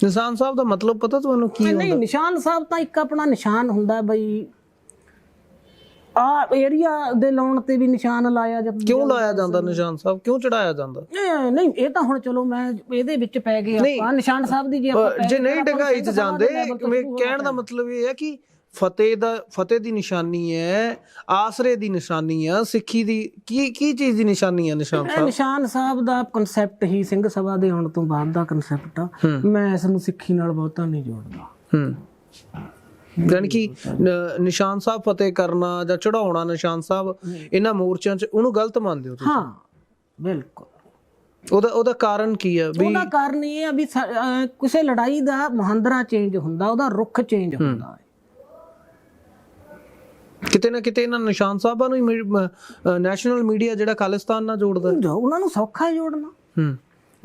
ਨਿਸ਼ਾਨ ਸਾਹਿਬ ਦਾ ਮਤਲਬ ਪਤਾ ਤੁਹਾਨੂੰ ਕੀ ਨਹੀਂ ਨਿਸ਼ਾਨ ਸਾਹਿਬ ਤਾਂ ਇੱਕ ਆਪਣਾ ਨਿਸ਼ਾਨ ਹੁੰਦਾ ਬਈ ਆ ਏਰੀਆ ਦੇ ਲਾਉਣ ਤੇ ਵੀ ਨਿਸ਼ਾਨ ਲਾਇਆ ਜਾਂਦਾ ਕਿਉਂ ਲਾਇਆ ਜਾਂਦਾ ਨਿਸ਼ਾਨ ਸਾਹਿਬ? ਕਿਉਂ ਚੜਾਇਆ ਜਾਂਦਾ? ਨਹੀਂ ਨਹੀਂ ਇਹ ਤਾਂ ਹੁਣ ਚਲੋ ਮੈਂ ਇਹਦੇ ਵਿੱਚ ਪੈ ਗਏ ਆਪਾਂ। ਨਿਸ਼ਾਨ ਸਾਹਿਬ ਦੀ ਜੇ ਆਪਾਂ ਜੇ ਨਹੀਂ ਡੰਗਾਈ ਚ ਜਾਂਦੇ ਮੈਂ ਕਹਿਣ ਦਾ ਮਤਲਬ ਇਹ ਹੈ ਕਿ ਫਤਿਹ ਦਾ ਫਤਿਹ ਦੀ ਨਿਸ਼ਾਨੀ ਹੈ ਆਸਰੇ ਦੀ ਨਿਸ਼ਾਨੀ ਹੈ ਸਿੱਖੀ ਦੀ ਕੀ ਕੀ ਚੀਜ਼ ਦੀ ਨਿਸ਼ਾਨੀ ਹੈ ਨਿਸ਼ਾਨ ਸਾਹਿਬ? ਨਿਸ਼ਾਨ ਸਾਹਿਬ ਦਾ ਕਨਸੈਪਟ ਹੀ ਸਿੰਘ ਸਭਾ ਦੇ ਆਉਣ ਤੋਂ ਬਾਅਦ ਦਾ ਕਨਸੈਪਟ ਆ। ਮੈਂ ਇਸ ਨੂੰ ਸਿੱਖੀ ਨਾਲ ਬਹੁਤਾ ਨਹੀਂ ਜੋੜਦਾ। ਹੂੰ। ਯਾਨੀ ਕਿ ਨਿਸ਼ਾਨ ਸਾਹਿਬ ਫਤਿਹ ਕਰਨਾ ਜਾਂ ਚੜਾਉਣਾ ਨਿਸ਼ਾਨ ਸਾਹਿਬ ਇਹਨਾਂ ਮੋਰਚਿਆਂ 'ਚ ਉਹਨੂੰ ਗਲਤ ਮੰਨਦੇ ਹੋ ਤੁਸੀਂ? ਹਾਂ ਬਿਲਕੁਲ। ਉਹਦਾ ਉਹਦਾ ਕਾਰਨ ਕੀ ਹੈ ਵੀ ਉਹਦਾ ਕਾਰਨ ਇਹ ਆ ਵੀ ਕਿਸੇ ਲੜਾਈ ਦਾ ਮਹੰਦਰਾ ਚੇਂਜ ਹੁੰਦਾ ਉਹਦਾ ਰੁਖ ਚੇਂਜ ਹੁੰਦਾ ਹੈ। ਕਿਤੇ ਨਾ ਕਿਤੇ ਇਹਨਾਂ ਨਿਸ਼ਾਨ ਸਾਹਿਬਾਂ ਨੂੰ ਨੈਸ਼ਨਲ ਮੀਡੀਆ ਜਿਹੜਾ ਖਾਲਿਸਤਾਨ ਨਾਲ ਜੋੜਦਾ ਉਹਨਾਂ ਨੂੰ ਸੌਖਾ ਹੈ ਜੋੜਨਾ। ਹੂੰ।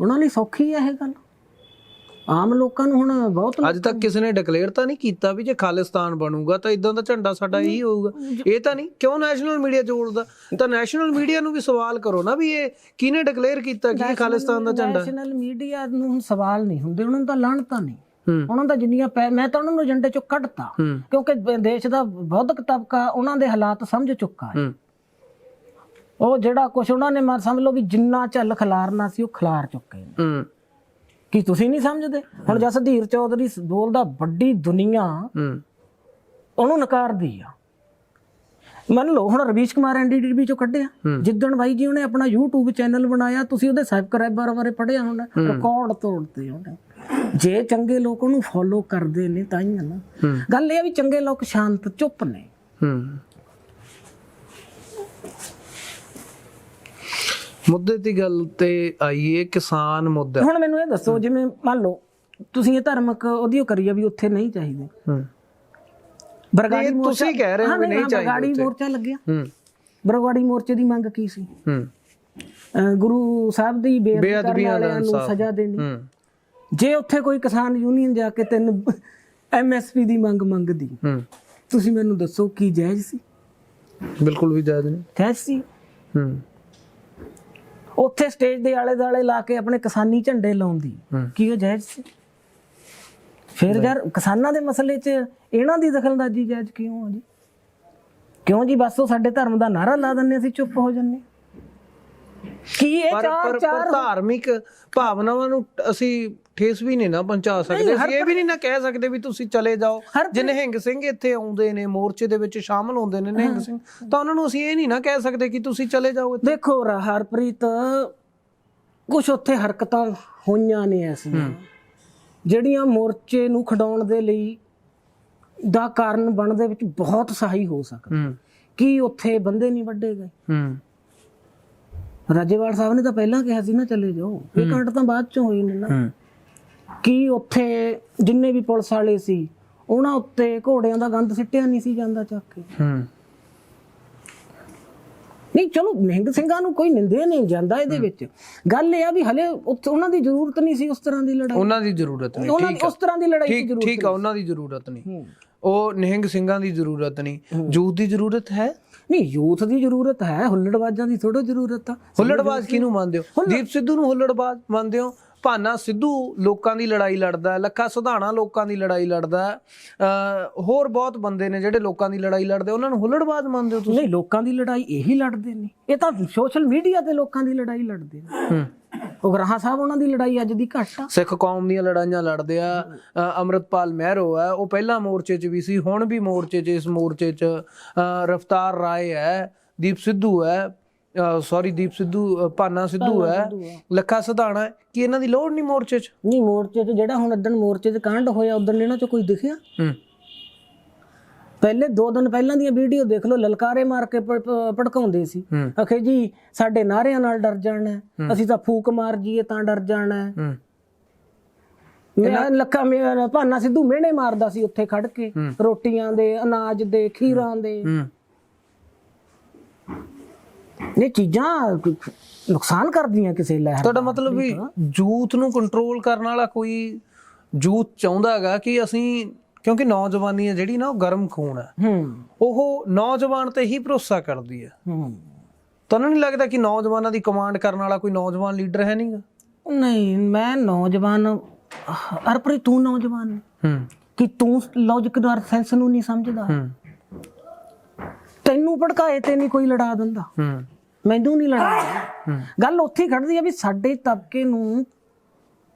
ਉਹਨਾਂ ਲਈ ਸੌਖੀ ਹੈ ਇਹ ਗੱਲ। ਆਮ ਲੋਕਾਂ ਨੂੰ ਹੁਣ ਬਹੁਤ ਅੱਜ ਤੱਕ ਕਿਸੇ ਨੇ ਡਿਕਲੇਅਰ ਤਾਂ ਨਹੀਂ ਕੀਤਾ ਵੀ ਜੇ ਖਾਲਿਸਤਾਨ ਬਣੂਗਾ ਤਾਂ ਇਦਾਂ ਦਾ ਝੰਡਾ ਸਾਡਾ ਇਹੀ ਹੋਊਗਾ। ਇਹ ਤਾਂ ਨਹੀਂ ਕਿਉਂ ਨੈਸ਼ਨਲ ਮੀਡੀਆ ਜੋੜਦਾ? ਤਾਂ ਨੈਸ਼ਨਲ ਮੀਡੀਆ ਨੂੰ ਵੀ ਸਵਾਲ ਕਰੋ ਨਾ ਵੀ ਇਹ ਕਿਹਨੇ ਡਿਕਲੇਅਰ ਕੀਤਾ ਕਿ ਇਹ ਖਾਲਿਸਤਾਨ ਦਾ ਝੰਡਾ? ਨੈਸ਼ਨਲ ਮੀਡੀਆ ਨੂੰ ਸਵਾਲ ਨਹੀਂ ਹੁੰਦੇ ਉਹਨਾਂ ਨੂੰ ਤਾਂ ਲਾਣਤਾ ਨਹੀਂ। ਉਹਨਾਂ ਦਾ ਜਿੰਨੀਆਂ ਮੈਂ ਤਾਂ ਉਹਨਾਂ ਨੂੰ ਏਜੰਡੇ ਚੋਂ ਕੱਢਤਾ ਕਿਉਂਕਿ ਦੇਸ਼ ਦਾ ਬੌਧਿਕ ਤਬਕਾ ਉਹਨਾਂ ਦੇ ਹਾਲਾਤ ਸਮਝ ਚੁੱਕਾ ਹੈ। ਉਹ ਜਿਹੜਾ ਕੁਝ ਉਹਨਾਂ ਨੇ ਮਾ ਸਮਝ ਲਓ ਵੀ ਜਿੰਨਾ ਝੱਲ ਖਿਲਾਰਨਾ ਸੀ ਉਹ ਖਿਲਾਰ ਚੁੱਕੇ ਨੇ। ਹੂੰ। ਕੀ ਤੁਸੀਂ ਨਹੀਂ ਸਮਝਦੇ? ਹੁਣ ਜਸਧੀਰ ਚੌਧਰੀ ਬੋਲਦਾ ਵੱਡੀ ਦੁਨੀਆ ਹੂੰ। ਉਹਨੂੰ ਨਕਾਰਦੀ ਆ। ਮੰਨ ਲਓ ਹੁਣ ਰਵੀਸ਼ ਕੁਮਾਰ ਐਨਡੀਟੀਵੀ ਚੋਂ ਕੱਢਿਆ। ਜਿੱਦਣ ਬਾਈ ਜੀ ਉਹਨੇ ਆਪਣਾ YouTube ਚੈਨਲ ਬਣਾਇਆ ਤੁਸੀਂ ਉਹਦੇ ਸਬਸਕ੍ਰਾਈਬਰ ਬਾਰੇ ਪੜਿਆ ਹੋਣਾ ਰਿਕਾਰਡ ਤੋੜਦੇ ਉਹਨੇ ਜੇ ਚੰਗੇ ਲੋਕ ਉਹਨੂੰ ਫੋਲੋ ਕਰਦੇ ਨੇ ਤਾਂ ਹੀ। ਨਾ। ਗੱਲ ਇਹ ਆ ਵੀ ਚੰਗੇ ਲੋਕ ਸ਼ਾਂਤ ਚੁੱਪ ਨੇ। ਹੂੰ। ਮੁੱਦੇ ਦੀ ਗੱਲ ਤੇ ਆਈਏ ਕਿਸਾਨ ਮੁੱਦਾ। ਹੁਣ ਮੈਨੂੰ ਇਹ ਦੱਸੋ ਜਿਵੇਂ ਮੰਨ ਲਓ ਤੁਸੀਂ ਇਹ ਧਾਰਮਿਕ ਉਹਦੀ ਉਹ ਕਰੀ ਆ ਵੀ ਉੱਥੇ ਨਹੀਂ ਚਾਹੀਦੇ। ਹੂੰ। ਬਰਗਾੜੀ ਮੋਰਚਾ ਤੁਸੀਂ ਕਹਿ ਰਹੇ ਹੋ ਹਾਂ, ਵੀ ਨਹੀਂ ਹਾਂ, ਚਾਹੀਦੇ ਬਰਗਾੜੀ ਉੱਥੇ। ਮੋਰਚਾ ਲੱਗਿਆ। ਹੂੰ। ਬਰਗਾੜੀ ਮੋਰਚੇ ਦੀ ਮੰਗ ਕੀ ਸੀ? ਹੂੰ। ਗੁਰੂ ਸਾਹਿਬ ਦੀ ਬੇਅਦਬੀ ਵਾਲਿਆਂ ਨੂੰ। ਸਜ਼ਾ ਦੇਣੀ। ਹੂੰ। ਜੇ ਉੱਥੇ ਕੋਈ ਕਿਸਾਨ ਯੂਨੀਅਨ ਜਾ ਕੇ ਤਿੰਨ ਐਮਐਸਪੀ ਦੀ ਮੰਗ ਮੰਗਦੀ ਹੂੰ। ਤੁਸੀਂ ਮੈਨੂੰ ਦੱਸੋ ਕੀ ਜਾਇਜ਼ ਸੀ? ਬਿਲਕੁਲ ਵੀ ਜਾਇਜ਼ ਨਹੀਂ। ਜਾਇਜ਼ ਸੀ। ਹੂੰ। ਉੱਥੇ ਸਟੇਜ ਦੇ ਆਲੇ ਦਾਲੇ ਲਾ ਕੇ ਆਪਣੇ ਕਿਸਾਨੀ ਝੰਡੇ ਲਾਉਂਦੀ। ਕੀ ਉਹ ਜਾਇਜ਼ ਸੀ? ਫਿਰ ਯਾਰ ਕਿਸਾਨਾਂ ਦੇ ਮਸਲੇ 'ਚ ਇਹਨਾਂ ਦੀ ਦਖਲਅੰਦਾਜ਼ੀ ਜਾਇਜ਼ ਕਿਉਂ ਆ ਜੀ? ਕਿਉਂ ਜੀ? ਬਸ ਉਹ ਸਾਡੇ ਧਰਮ ਦਾ ਨਾਰਾ ਲਾ ਦਿੰਦੇ ਅਸੀਂ ਚੁੱਪ ਹੋ ਜੰਨੇ ਕੀ ਇਹ ਪਰ ਚਾਰ ਪਰ ਚਾਰ ਧਾਰਮਿਕ ਭਾਵਨਾਵਾਂ ਨੂੰ ਅਸੀਂ ਠੇਸ ਵੀ ਨਹੀਂ ਨਾ ਪਹੁੰਚਾ ਸਕਦੇ। ਅਸੀਂ ਇਹ ਵੀ ਨਹੀਂ ਨਾ ਕਹਿ ਸਕਦੇ ਵੀ ਤੁਸੀਂ ਚਲੇ ਜਾਓ। ਹਰ ਜੇ ਨਿਹੰਗ ਸਿੰਘ ਇੱਥੇ ਆਉਂਦੇ ਨੇ ਮੋਰਚੇ ਦੇ ਵਿੱਚ ਸ਼ਾਮਲ ਹੁੰਦੇ ਨੇ ਨਿਹੰਗ ਸਿੰਘ ਤਾਂ ਉਹਨਾਂ ਨੂੰ ਅਸੀਂ ਇਹ ਨਹੀਂ ਨਾ ਕਹਿ ਸਕਦੇ ਕਿ ਤੁਸੀਂ ਚਲੇ ਜਾਓ ਇੱਥੇ। ਦੇਖੋ ਰ- ਹਰਪ੍ਰੀਤ ਕੁਝ ਉੱਥੇ ਹਰਕਤਾਂ ਹੋਈਆਂ ਨੇ ਐਸੀਆਂ। ਜਿਹੜੀਆਂ ਮੋਰਚੇ ਨੂੰ ਖਡਾਉਣ ਦੇ ਲਈ ਦਾ ਕਾਰਨ ਬਣਨ ਦੇ ਵਿੱਚ ਬਹੁਤ ਸਹਾਈ ਹੋ ਸਕਦਾ। ਹੂੰ। ਕੀ ਉੱਥੇ ਬੰਦੇ ਨਹੀਂ ਵੱਡੇ ਗਏ? ਹੂੰ। ਰਾਜੇਵਾਲ ਸਾਹਿਬ ਨੇ ਤਾਂ ਪਹਿਲਾਂ ਕਿਹਾ ਸੀ ਨਾ ਚਲੇ ਜਾਓ। ਇਹ ਕਾਂਡ ਤਾਂ ਬਾਅਦ ਚੋਂ ਹੋਈ ਨੇ। ਕੀ ਉੱਥੇ ਜਿੰਨੇ ਵੀ ਪੁਲਿਸ ਵਾਲੇ ਸੀ ਉਹਨਾਂ ਉੱਤੇ ਘੋੜਿਆਂ ਦਾ ਗੰਦ ਸਿੱਟਿਆ ਨਹੀਂ ਸੀ ਜਾਂਦਾ ਚੱਕ ਕੇ। ਹੂੰ। ਨਹੀਂ ਚਲੋ ਨਿਹੰਗ ਸਿੰਘਾਂ ਨੂੰ ਕੋਈ ਨਿੰਦਿਆ ਨਹੀਂ ਜਾਂਦਾ ਇਹਦੇ ਵਿੱਚ। ਗੱਲ ਇਹ ਆ ਵੀ ਹਲੇ ਉੱਥੇ ਉਹਨਾਂ ਦੀ ਜ਼ਰੂਰਤ ਨਹੀਂ ਸੀ ਉਸ ਤਰ੍ਹਾਂ ਦੀ ਲੜਾਈ। ਉਹਨਾਂ ਦੀ ਜ਼ਰੂਰਤ ਨਹੀਂ ਉਹਨਾਂ ਦੀ ਉਸ ਤਰ੍ਹਾਂ ਦੀ ਲੜਾਈ ਦੀ ਠੀਕ ਜ਼ਰੂਰਤ ਠੀਕ ਆ ਉਹਨਾਂ ਦੀ ਜ਼ਰੂਰਤ ਨਹੀਂ। ਉਹ ਨਿਹੰਗ ਸਿੰਘਾਂ ਦੀ ਜ਼ਰੂਰਤ ਨਹੀਂ। ਯੂਥ ਦੀ ਜ਼ਰੂਰਤ ਹੈ? ਨਹੀਂ ਯੂਥ ਦੀ ਜ਼ਰੂਰਤ ਹੈ ਹੁੱਲੜਬਾਜ਼ਾਂ ਦੀ ਥੋੜਾ ਜ਼ਰੂਰਤ ਆ। ਹੁੱਲੜਬਾਜ਼ ਕਿਹਨੂੰ ਮੰਨਦੇ ਹੋ? ਦੀਪ ਸਿੱਧੂ ਨੂੰ ਹੁੱਲੜਬਾਜ਼ ਮੰਨਦੇ ਹੋ? ਭਾਨਾ ਸਿੱਧੂ ਲੋਕਾਂ ਦੀ ਲੜਾਈ ਲੜਦਾ ਹੈ ਲੱਖਾ ਸੁਧਾਣਾ ਲੋਕਾਂ ਦੀ ਲੜਾਈ ਲੜਦਾ ਹੋਰ ਬਹੁਤ ਬੰਦੇ ਨੇ ਜਿਹੜੇ ਲੋਕਾਂ ਦੀ ਲੜਾਈ ਲੜਦੇ ਉਹਨਾਂ ਨੂੰ ਹੁੱਲੜਬਾਜ਼ ਮੰਨਦੇ ਹੋ ਤੁਸੀਂ? ਨਹੀਂ ਲੋਕਾਂ ਦੀ ਲੜਾਈ ਇਹੀ ਲੜਦੇ ਨੇ। ਇਹ ਤਾਂ ਸੋਸ਼ਲ ਮੀਡੀਆ ਤੇ ਲੋਕਾਂ ਦੀ ਲੜਾਈ ਲੜਦੇ ਨੇ। ਹੂੰ। ਉਗਰਾਹਾਂ ਸਾਹਿਬ ਉਹਨਾਂ ਦੀ ਲੜਾਈ ਅੱਜ ਦੀ ਘੱਟ ਆ। ਸਿੱਖ ਕੌਮ ਦੀਆਂ ਲੜਾਈਆਂ ਲੜਦੇ ਆ। ਅੰਮ੍ਰਿਤਪਾਲ ਮਹਿਰੋ ਹੈ ਉਹ ਪਹਿਲਾਂ ਮੋਰਚੇ 'ਚ ਵੀ ਸੀ ਹੁਣ ਵੀ ਮੋਰਚੇ 'ਚ ਇਸ ਮੋਰਚੇ 'ਚ ਰਫਤਾਰ ਰਾਏ ਹੈ ਦੀਪ ਸਿੱਧੂ ਹੈ ਸੌਰੀ ਦੀਪ ਸਿੱਧੂ ਭਾਨਾ ਸਿੱਧੂ ਹੈ ਲੱਖਾ ਸਧਾਣਾ। ਕੀ ਇਹਨਾਂ ਦੀ ਲੋੜ ਨਹੀਂ ਮੋਰਚੇ 'ਚ? ਨਹੀਂ ਮੋਰਚੇ 'ਚ ਜਿਹੜਾ ਹੁਣ ਅੱਦਣ ਮੋਰਚੇ 'ਚ ਕਾਂਡ ਹੋਇਆ ਉਦੋਂ ਇਹਨਾਂ 'ਚ ਕੋਈ ਦਿਖਿਆ? ਹੂੰ। ਪਹਿਲੇ ਦੋ ਦਿਨ ਪਹਿਲਾਂ ਦੀਆਂ ਵੀਡੀਓ ਦੇਖ ਲਓ ਲਲਕਾਰੇ ਮਾਰ ਕੇ ਭੜਕਾਉਂਦੇ ਸੀ। ਅਖੇ ਜੀ ਸਾਡੇ ਨਾਰਿਆਂ ਨਾਲ ਡਰ ਜਾਣਾ। ਅਸੀਂ ਤਾਂ ਫੂਕ ਮਾਰ ਜੀਏ ਤਾਂ ਡਰ ਜਾਣਾ ਮੇਰਾ ਲੱਖਾ ਮੇਰਾ ਭਾਨਾ ਸਿੱਧੂ ਮਿਹਣੇ ਮਾਰਦਾ ਸੀ ਉੱਥੇ ਖੜ ਕੇ। ਰੋਟੀਆਂ ਦੇ ਅਨਾਜ ਦੇ ਖੀਰਾਂ ਦੇ। ਇਹ ਚੀਜ਼ਾਂ ਨੁਕਸਾਨ ਕਰਦੀਆਂ ਕਿਸੇ ਲਹਿਰ ਤੁਹਾਡਾ। ਮਤਲਬ ਵੀ ਯੂਥ ਨੂੰ ਕੰਟਰੋਲ ਕਰਨ ਵਾਲਾ ਕੋਈ ਯੂਥ ਚਾਹੁੰਦਾ ਹੈਗਾ ਕਿ ਅਸੀਂ ਕਿਉਂਕਿ ਨੌਜਵਾਨੀ ਹੈ ਜਿਹੜੀ ਨਾ ਉਹ ਗਰਮ ਖੂਨ ਹੈ। ਹੂੰ। ਉਹ ਨੌਜਵਾਨ ਤੇ ਹੀ ਭਰੋਸਾ ਕਰਦੀ ਹੈ। ਹੂੰ। ਤੁਹਾਨੂੰ ਨਹੀਂ ਲੱਗਦਾ ਕਿ ਨੌਜਵਾਨਾਂ ਦੀ ਕਮਾਂਡ ਕਰਨ ਵਾਲਾ ਕੋਈ ਨੌਜਵਾਨ ਲੀਡਰ ਹੈ ਨਹੀਂਗਾ? ਨਹੀਂ ਮੈਂ ਨੌਜਵਾਨ ਹਰਪ੍ਰੀਤ ਤੂੰ ਨੌਜਵਾਨ ਹੈ। ਕਿ ਤੂੰ ਲੌਜੀਕ ਦਾ ਸੈਂਸ ਨੂੰ ਨਹੀਂ ਸਮਝਦਾ। ਤੈਨੂੰ ਭੜਕਾਏ ਤੇ ਨਹੀਂ ਕੋਈ ਲੜਾ ਦਿੰਦਾ। ਹੂੰ। ਮੈਨੂੰ ਨਹੀਂ ਲੜਾ ਗੱਲ ਉੱਥੇ ਖੜਦੀ ਆ ਵੀ ਸਾਡੇ ਤਬਕੇ ਨੂੰ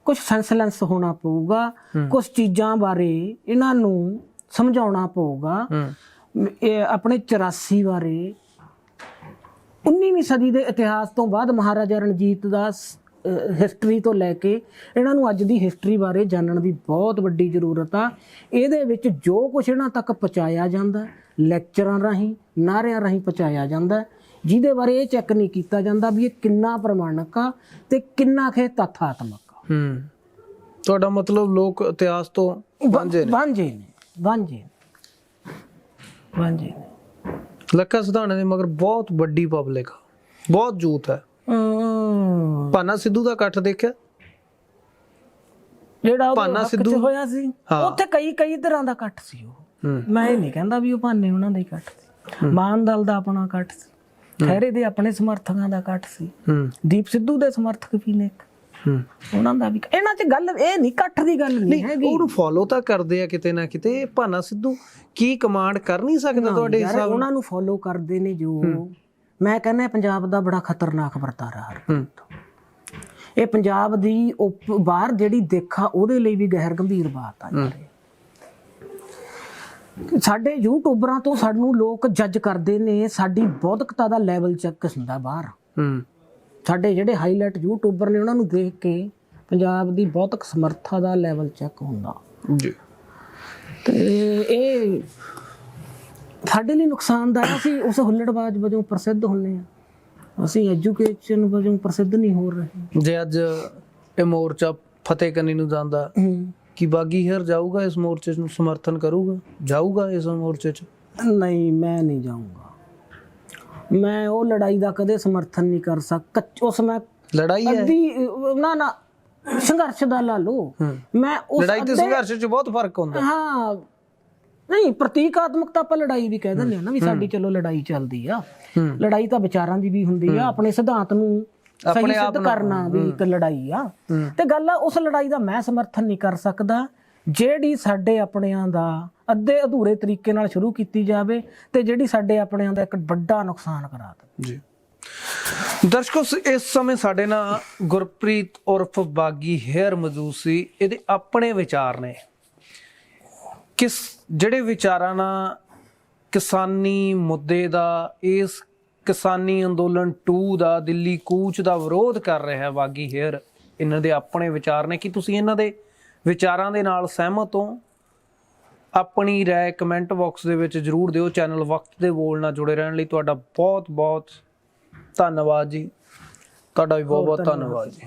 ਕੁਝ ਸੈਂਸਲੈਂਸ ਹੋਣਾ ਪਊਗਾ ਕੁਝ ਚੀਜ਼ਾਂ ਬਾਰੇ ਇਹਨਾਂ ਨੂੰ ਸਮਝਾਉਣਾ ਪਊਗਾ। ਇਹ ਆਪਣੇ 84 ਬਾਰੇ 19ਵੀਂ ਸਦੀ ਦੇ ਇਤਿਹਾਸ ਤੋਂ ਬਾਅਦ ਮਹਾਰਾਜਾ ਰਣਜੀਤ ਦਾ ਹਿਸਟਰੀ ਤੋਂ ਲੈ ਕੇ ਇਹਨਾਂ ਨੂੰ ਅੱਜ ਦੀ ਹਿਸਟਰੀ ਬਾਰੇ ਜਾਣਨ ਦੀ ਬਹੁਤ ਵੱਡੀ ਜ਼ਰੂਰਤ ਆ। ਇਹਦੇ ਵਿੱਚ ਜੋ ਕੁਝ ਇਹਨਾਂ ਤੱਕ ਪਹੁੰਚਾਇਆ ਜਾਂਦਾ ਲੈਕਚਰਾਂ ਰਾਹੀਂ ਨਾਰਿਆਂ ਰਾਹੀਂ ਪਹੁੰਚਾਇਆ ਜਾਂਦਾ ਜਿਹਦੇ ਬਾਰੇ ਇਹ ਚੈੱਕ ਨਹੀਂ ਕੀਤਾ ਜਾਂਦਾ ਵੀ ਇਹ ਕਿੰਨਾ ਪ੍ਰਮਾਣਿਕ ਆ ਤੇ ਕਿੰਨਾ ਖੇ ਤਥਾਤਮਕ ਹੂੰ। ਤੁਹਾਡਾ ਮਤਲਬ ਲੋਕ ਇਤਿਹਾਸ ਤੋਂ ਵਾਂਝੇ ਨੇ? ਵਾਂਝੇ ਨੇ ਵਾਂਝੇ। ਵਾਂਝੇ। ਲੱਖਾ ਸਿਧਾਣੇ ਦੇ ਮਗਰ ਬਹੁਤ ਵੱਡੀ ਪਬਲਿਕ ਆ। ਬਹੁਤ ਯੂਥ ਹੈ। ਭਾਨਾ ਸਿੱਧੂ ਦਾ ਇਕੱਠ ਦੇਖਿਆ? ਜਿਹੜਾ ਭਾਨਾ ਸਿੱਧੂ- ਹੋਇਆ ਸੀ। ਉੱਥੇ ਕਈ ਕਈ ਤਰ੍ਹਾਂ ਦਾ ਇਕੱਠ ਸੀ ਉਹ। ਮੈਂ ਇਹ ਨਹੀਂ ਕਹਿੰਦਾ ਵੀ ਉਹ ਭਾਨੇ ਉਹਨਾਂ ਦਾ ਹੀ ਇਕੱਠ ਸੀ। ਮਾਨ ਦਲ ਦਾ ਆਪਣਾ ਇਕੱਠ ਸੀ। ਖੈਰੇ ਦੇ ਆਪਣੇ ਸਮਰਥਕਾਂ ਦਾ ਇਕੱਠ ਸੀ। ਦੀਪ ਸਿੱਧੂ ਦੇ ਸਮਰਥਕ ਵੀ ਨੇ ਇੱਕ। ਉਹਨਾਂ ਦਾ ਵੀ ਇਹਨਾਂ 'ਚ ਗੱਲ ਇਹ ਨਹੀਂ ਇਕੱਠ ਦੀ ਗੱਲ ਨਹੀਂ ਹੈਗੀ। ਉਹਨੂੰ ਫੋਲੋ ਤਾਂ ਕਰਦੇ ਆ ਕਿਤੇ ਨਾ ਕਿਤੇ। ਭਾਨਾ ਸਿੱਧੂ ਕੀ ਕਮਾਂਡ ਕਰ ਨਹੀਂ ਸਕਦਾ ਤੁਹਾਡੇ ਹਿਸਾਬ ਉਹਨਾਂ ਨੂੰ ਫੋਲੋ ਕਰਦੇ ਨੇ ਜੋ। ਮੈਂ ਕਹਿੰਦਾ ਪੰਜਾਬ ਦਾ ਬੜਾ ਖਤਰਨਾਕ ਵਰਤਾਰਾ ਹਰ ਹੂੰ। ਇਹ ਪੰਜਾਬ ਦੀ ਬਾਹਰ ਜਿਹੜੀ ਦੇਖਾ ਉਹਦੇ ਲਈ ਵੀ ਗਹਿਰ ਗੰਭੀਰ ਬਾਤ ਆ ਇਹ। ਸਾਡੇ ਯੂਟਿਊਬਰਾਂ ਤੋਂ ਸਾਨੂੰ ਲੋਕ ਜੱਜ ਕਰਦੇ ਨੇ ਸਾਡੀ ਬੌਧਿਕਤਾ ਦਾ ਲੈਵਲ ਚੈੱਕ ਹੁੰਦਾ ਬਾਹਰ। ਹੂੰ। ਸਾਡੇ ਜਿਹੜੇ ਹਾਈਲਾਈਟ ਯੂਟਿਊਬਰ ਨੇ ਉਹਨਾਂ ਨੂੰ ਦੇਖ ਕੇ ਪੰਜਾਬ ਦੀ ਬੌਧਿਕ ਸਮਰੱਥਾ ਦਾ ਲੈਵਲ ਚੈੱਕ ਹੁੰਦਾ। ਜੀ। ਤੇ ਇਹ ਸਾਡੇ ਲਈ ਨੁਕਸਾਨਦਾਇਕ ਅਸੀਂ ਉਸ ਹੁੱਲੜਬਾਜ਼ ਵਜੋਂ ਪ੍ਰਸਿੱਧ ਹੁੰਨੇ ਆ। ਅਸੀਂ ਐਜੂਕੇਸ਼ਨ ਵਜੋਂ ਪ੍ਰਸਿੱਧ ਨਹੀਂ ਹੋ ਰਹੇ। ਜੇ ਅੱਜ ਇਹ ਮੋਰਚਾ ਫਤਿਹ ਕੰਨੀ ਨੂੰ ਜਾਂਦਾ ਕੀ ਬਾਗੀ ਹਰ ਜਾਊਗਾ ਇਸ ਮੋਰਚੇ ਨੂੰ ਸਮਰਥਨ ਕਰੂਗਾ? ਜਾਊਗਾ ਇਸ ਮੋਰਚੇ 'ਚ? ਨਹੀਂ ਮੈਂ ਨਹੀਂ ਜਾਊਂਗਾ। ਮੈਂ ਉਹ ਲੜਾਈ ਦਾ ਕਦੇ ਸਮਰਥਨ ਨਹੀਂ ਕਰ ਸਕ ਉਸ ਮੈਂ ਲੜਾਈ ਹੈ? ਅੱਧੀ ਨਾ ਨਾ ਸੰਘਰਸ਼ ਦਾ ਲਾ ਹੂੰ। ਮੈਂ ਉਸ ਲੜਾਈ ਤੇ ਸੰਘਰਸ਼ 'ਚ ਬਹੁਤ ਫ਼ਰਕ ਹੁੰਦਾ। ਹਾਂ। ਨਹੀਂ ਪ੍ਰਤੀਕਾਤਮਕ ਤਾਂ ਆਪਾਂ ਲੜਾਈ ਵੀ ਕਹਿ ਦਿੰਦੇ ਆ ਨਾ ਵੀ ਸਾਡੀ ਚਲੋ ਲੜਾਈ ਚੱਲਦੀ ਆ। ਲੜਾਈ ਤਾਂ ਵਿਚਾਰਾਂ ਦੀ ਵੀ ਹੁੰਦੀ ਆ ਆਪਣੇ ਸਿਧਾਂਤ ਨੂੰ ਸਹੀ ਸਿੱਧ ਕਰਨਾ ਵੀ ਇੱਕ ਲੜਾਈ ਆ। ਤੇ ਗੱਲ ਆ ਉਸ ਲੜਾਈ ਦਾ ਮੈਂ ਸਮਰਥਨ ਨਹੀਂ ਕਰ ਸਕਦਾ। ਜਿਹੜੀ ਸਾਡੇ ਆਪਣਿਆਂ ਦਾ ਅੱਧੇ ਅਧੂਰੇ ਤਰੀਕੇ ਨਾਲ ਸ਼ੁਰੂ ਕੀਤੀ ਜਾਵੇ ਤੇ ਜਿਹੜੀ ਸਾਡੇ ਆਪਣਿਆਂ ਦਾ ਇੱਕ ਵੱਡਾ ਨੁਕਸਾਨ ਕਰਾ ਦੇ। ਜੀ। ਦਰਸ਼ਕੋ ਇਸ ਸਮੇਂ ਸਾਡੇ ਨਾਲ ਗੁਰਪ੍ਰੀਤ ਉਰਫ ਬਾਗੀ ਹੇਅਰ ਮੌਜੂਦ ਸੀ ਇਹਦੇ ਆਪਣੇ ਵਿਚਾਰ ਨੇ। ਕਿਸ, ਜਿਹੜੇ ਵਿਚਾਰਾਂ ਨਾਲ ਕਿਸਾਨੀ ਮੁੱਦੇ ਦਾ, ਇਸ ਕਿਸਾਨੀ ਅੰਦੋਲਨ 2 ਦਾ, ਦਿੱਲੀ ਕੂਚ ਦਾ ਵਿਰੋਧ ਕਰ ਰਿਹਾ ਹੈ ਬਾਗੀ ਹੇਅਰ, ਇਹਨਾਂ ਦੇ ਆਪਣੇ ਵਿਚਾਰ ਨੇ। ਕਿ ਤੁਸੀਂ ਇਹਨਾਂ ਦੇ ਵਿਚਾਰਾਂ ਦੇ ਨਾਲ ਸਹਿਮਤ ਹੋ? ਆਪਣੀ ਰਾਏ ਕਮੈਂਟ ਬਾਕਸ ਦੇ ਵਿੱਚ ਜਰੂਰ ਦਿਓ। ਚੈਨਲ ਵਕਤ ਦੇ ਬੋਲ ਨਾਲ ਜੁੜੇ ਰਹਿਣ ਲਈ ਤੁਹਾਡਾ ਬਹੁਤ ਬਹੁਤ ਧੰਨਵਾਦ ਜੀ। ਤੁਹਾਡਾ ਵੀ ਬਹੁਤ ਬਹੁਤ ਧੰਨਵਾਦ ਜੀ।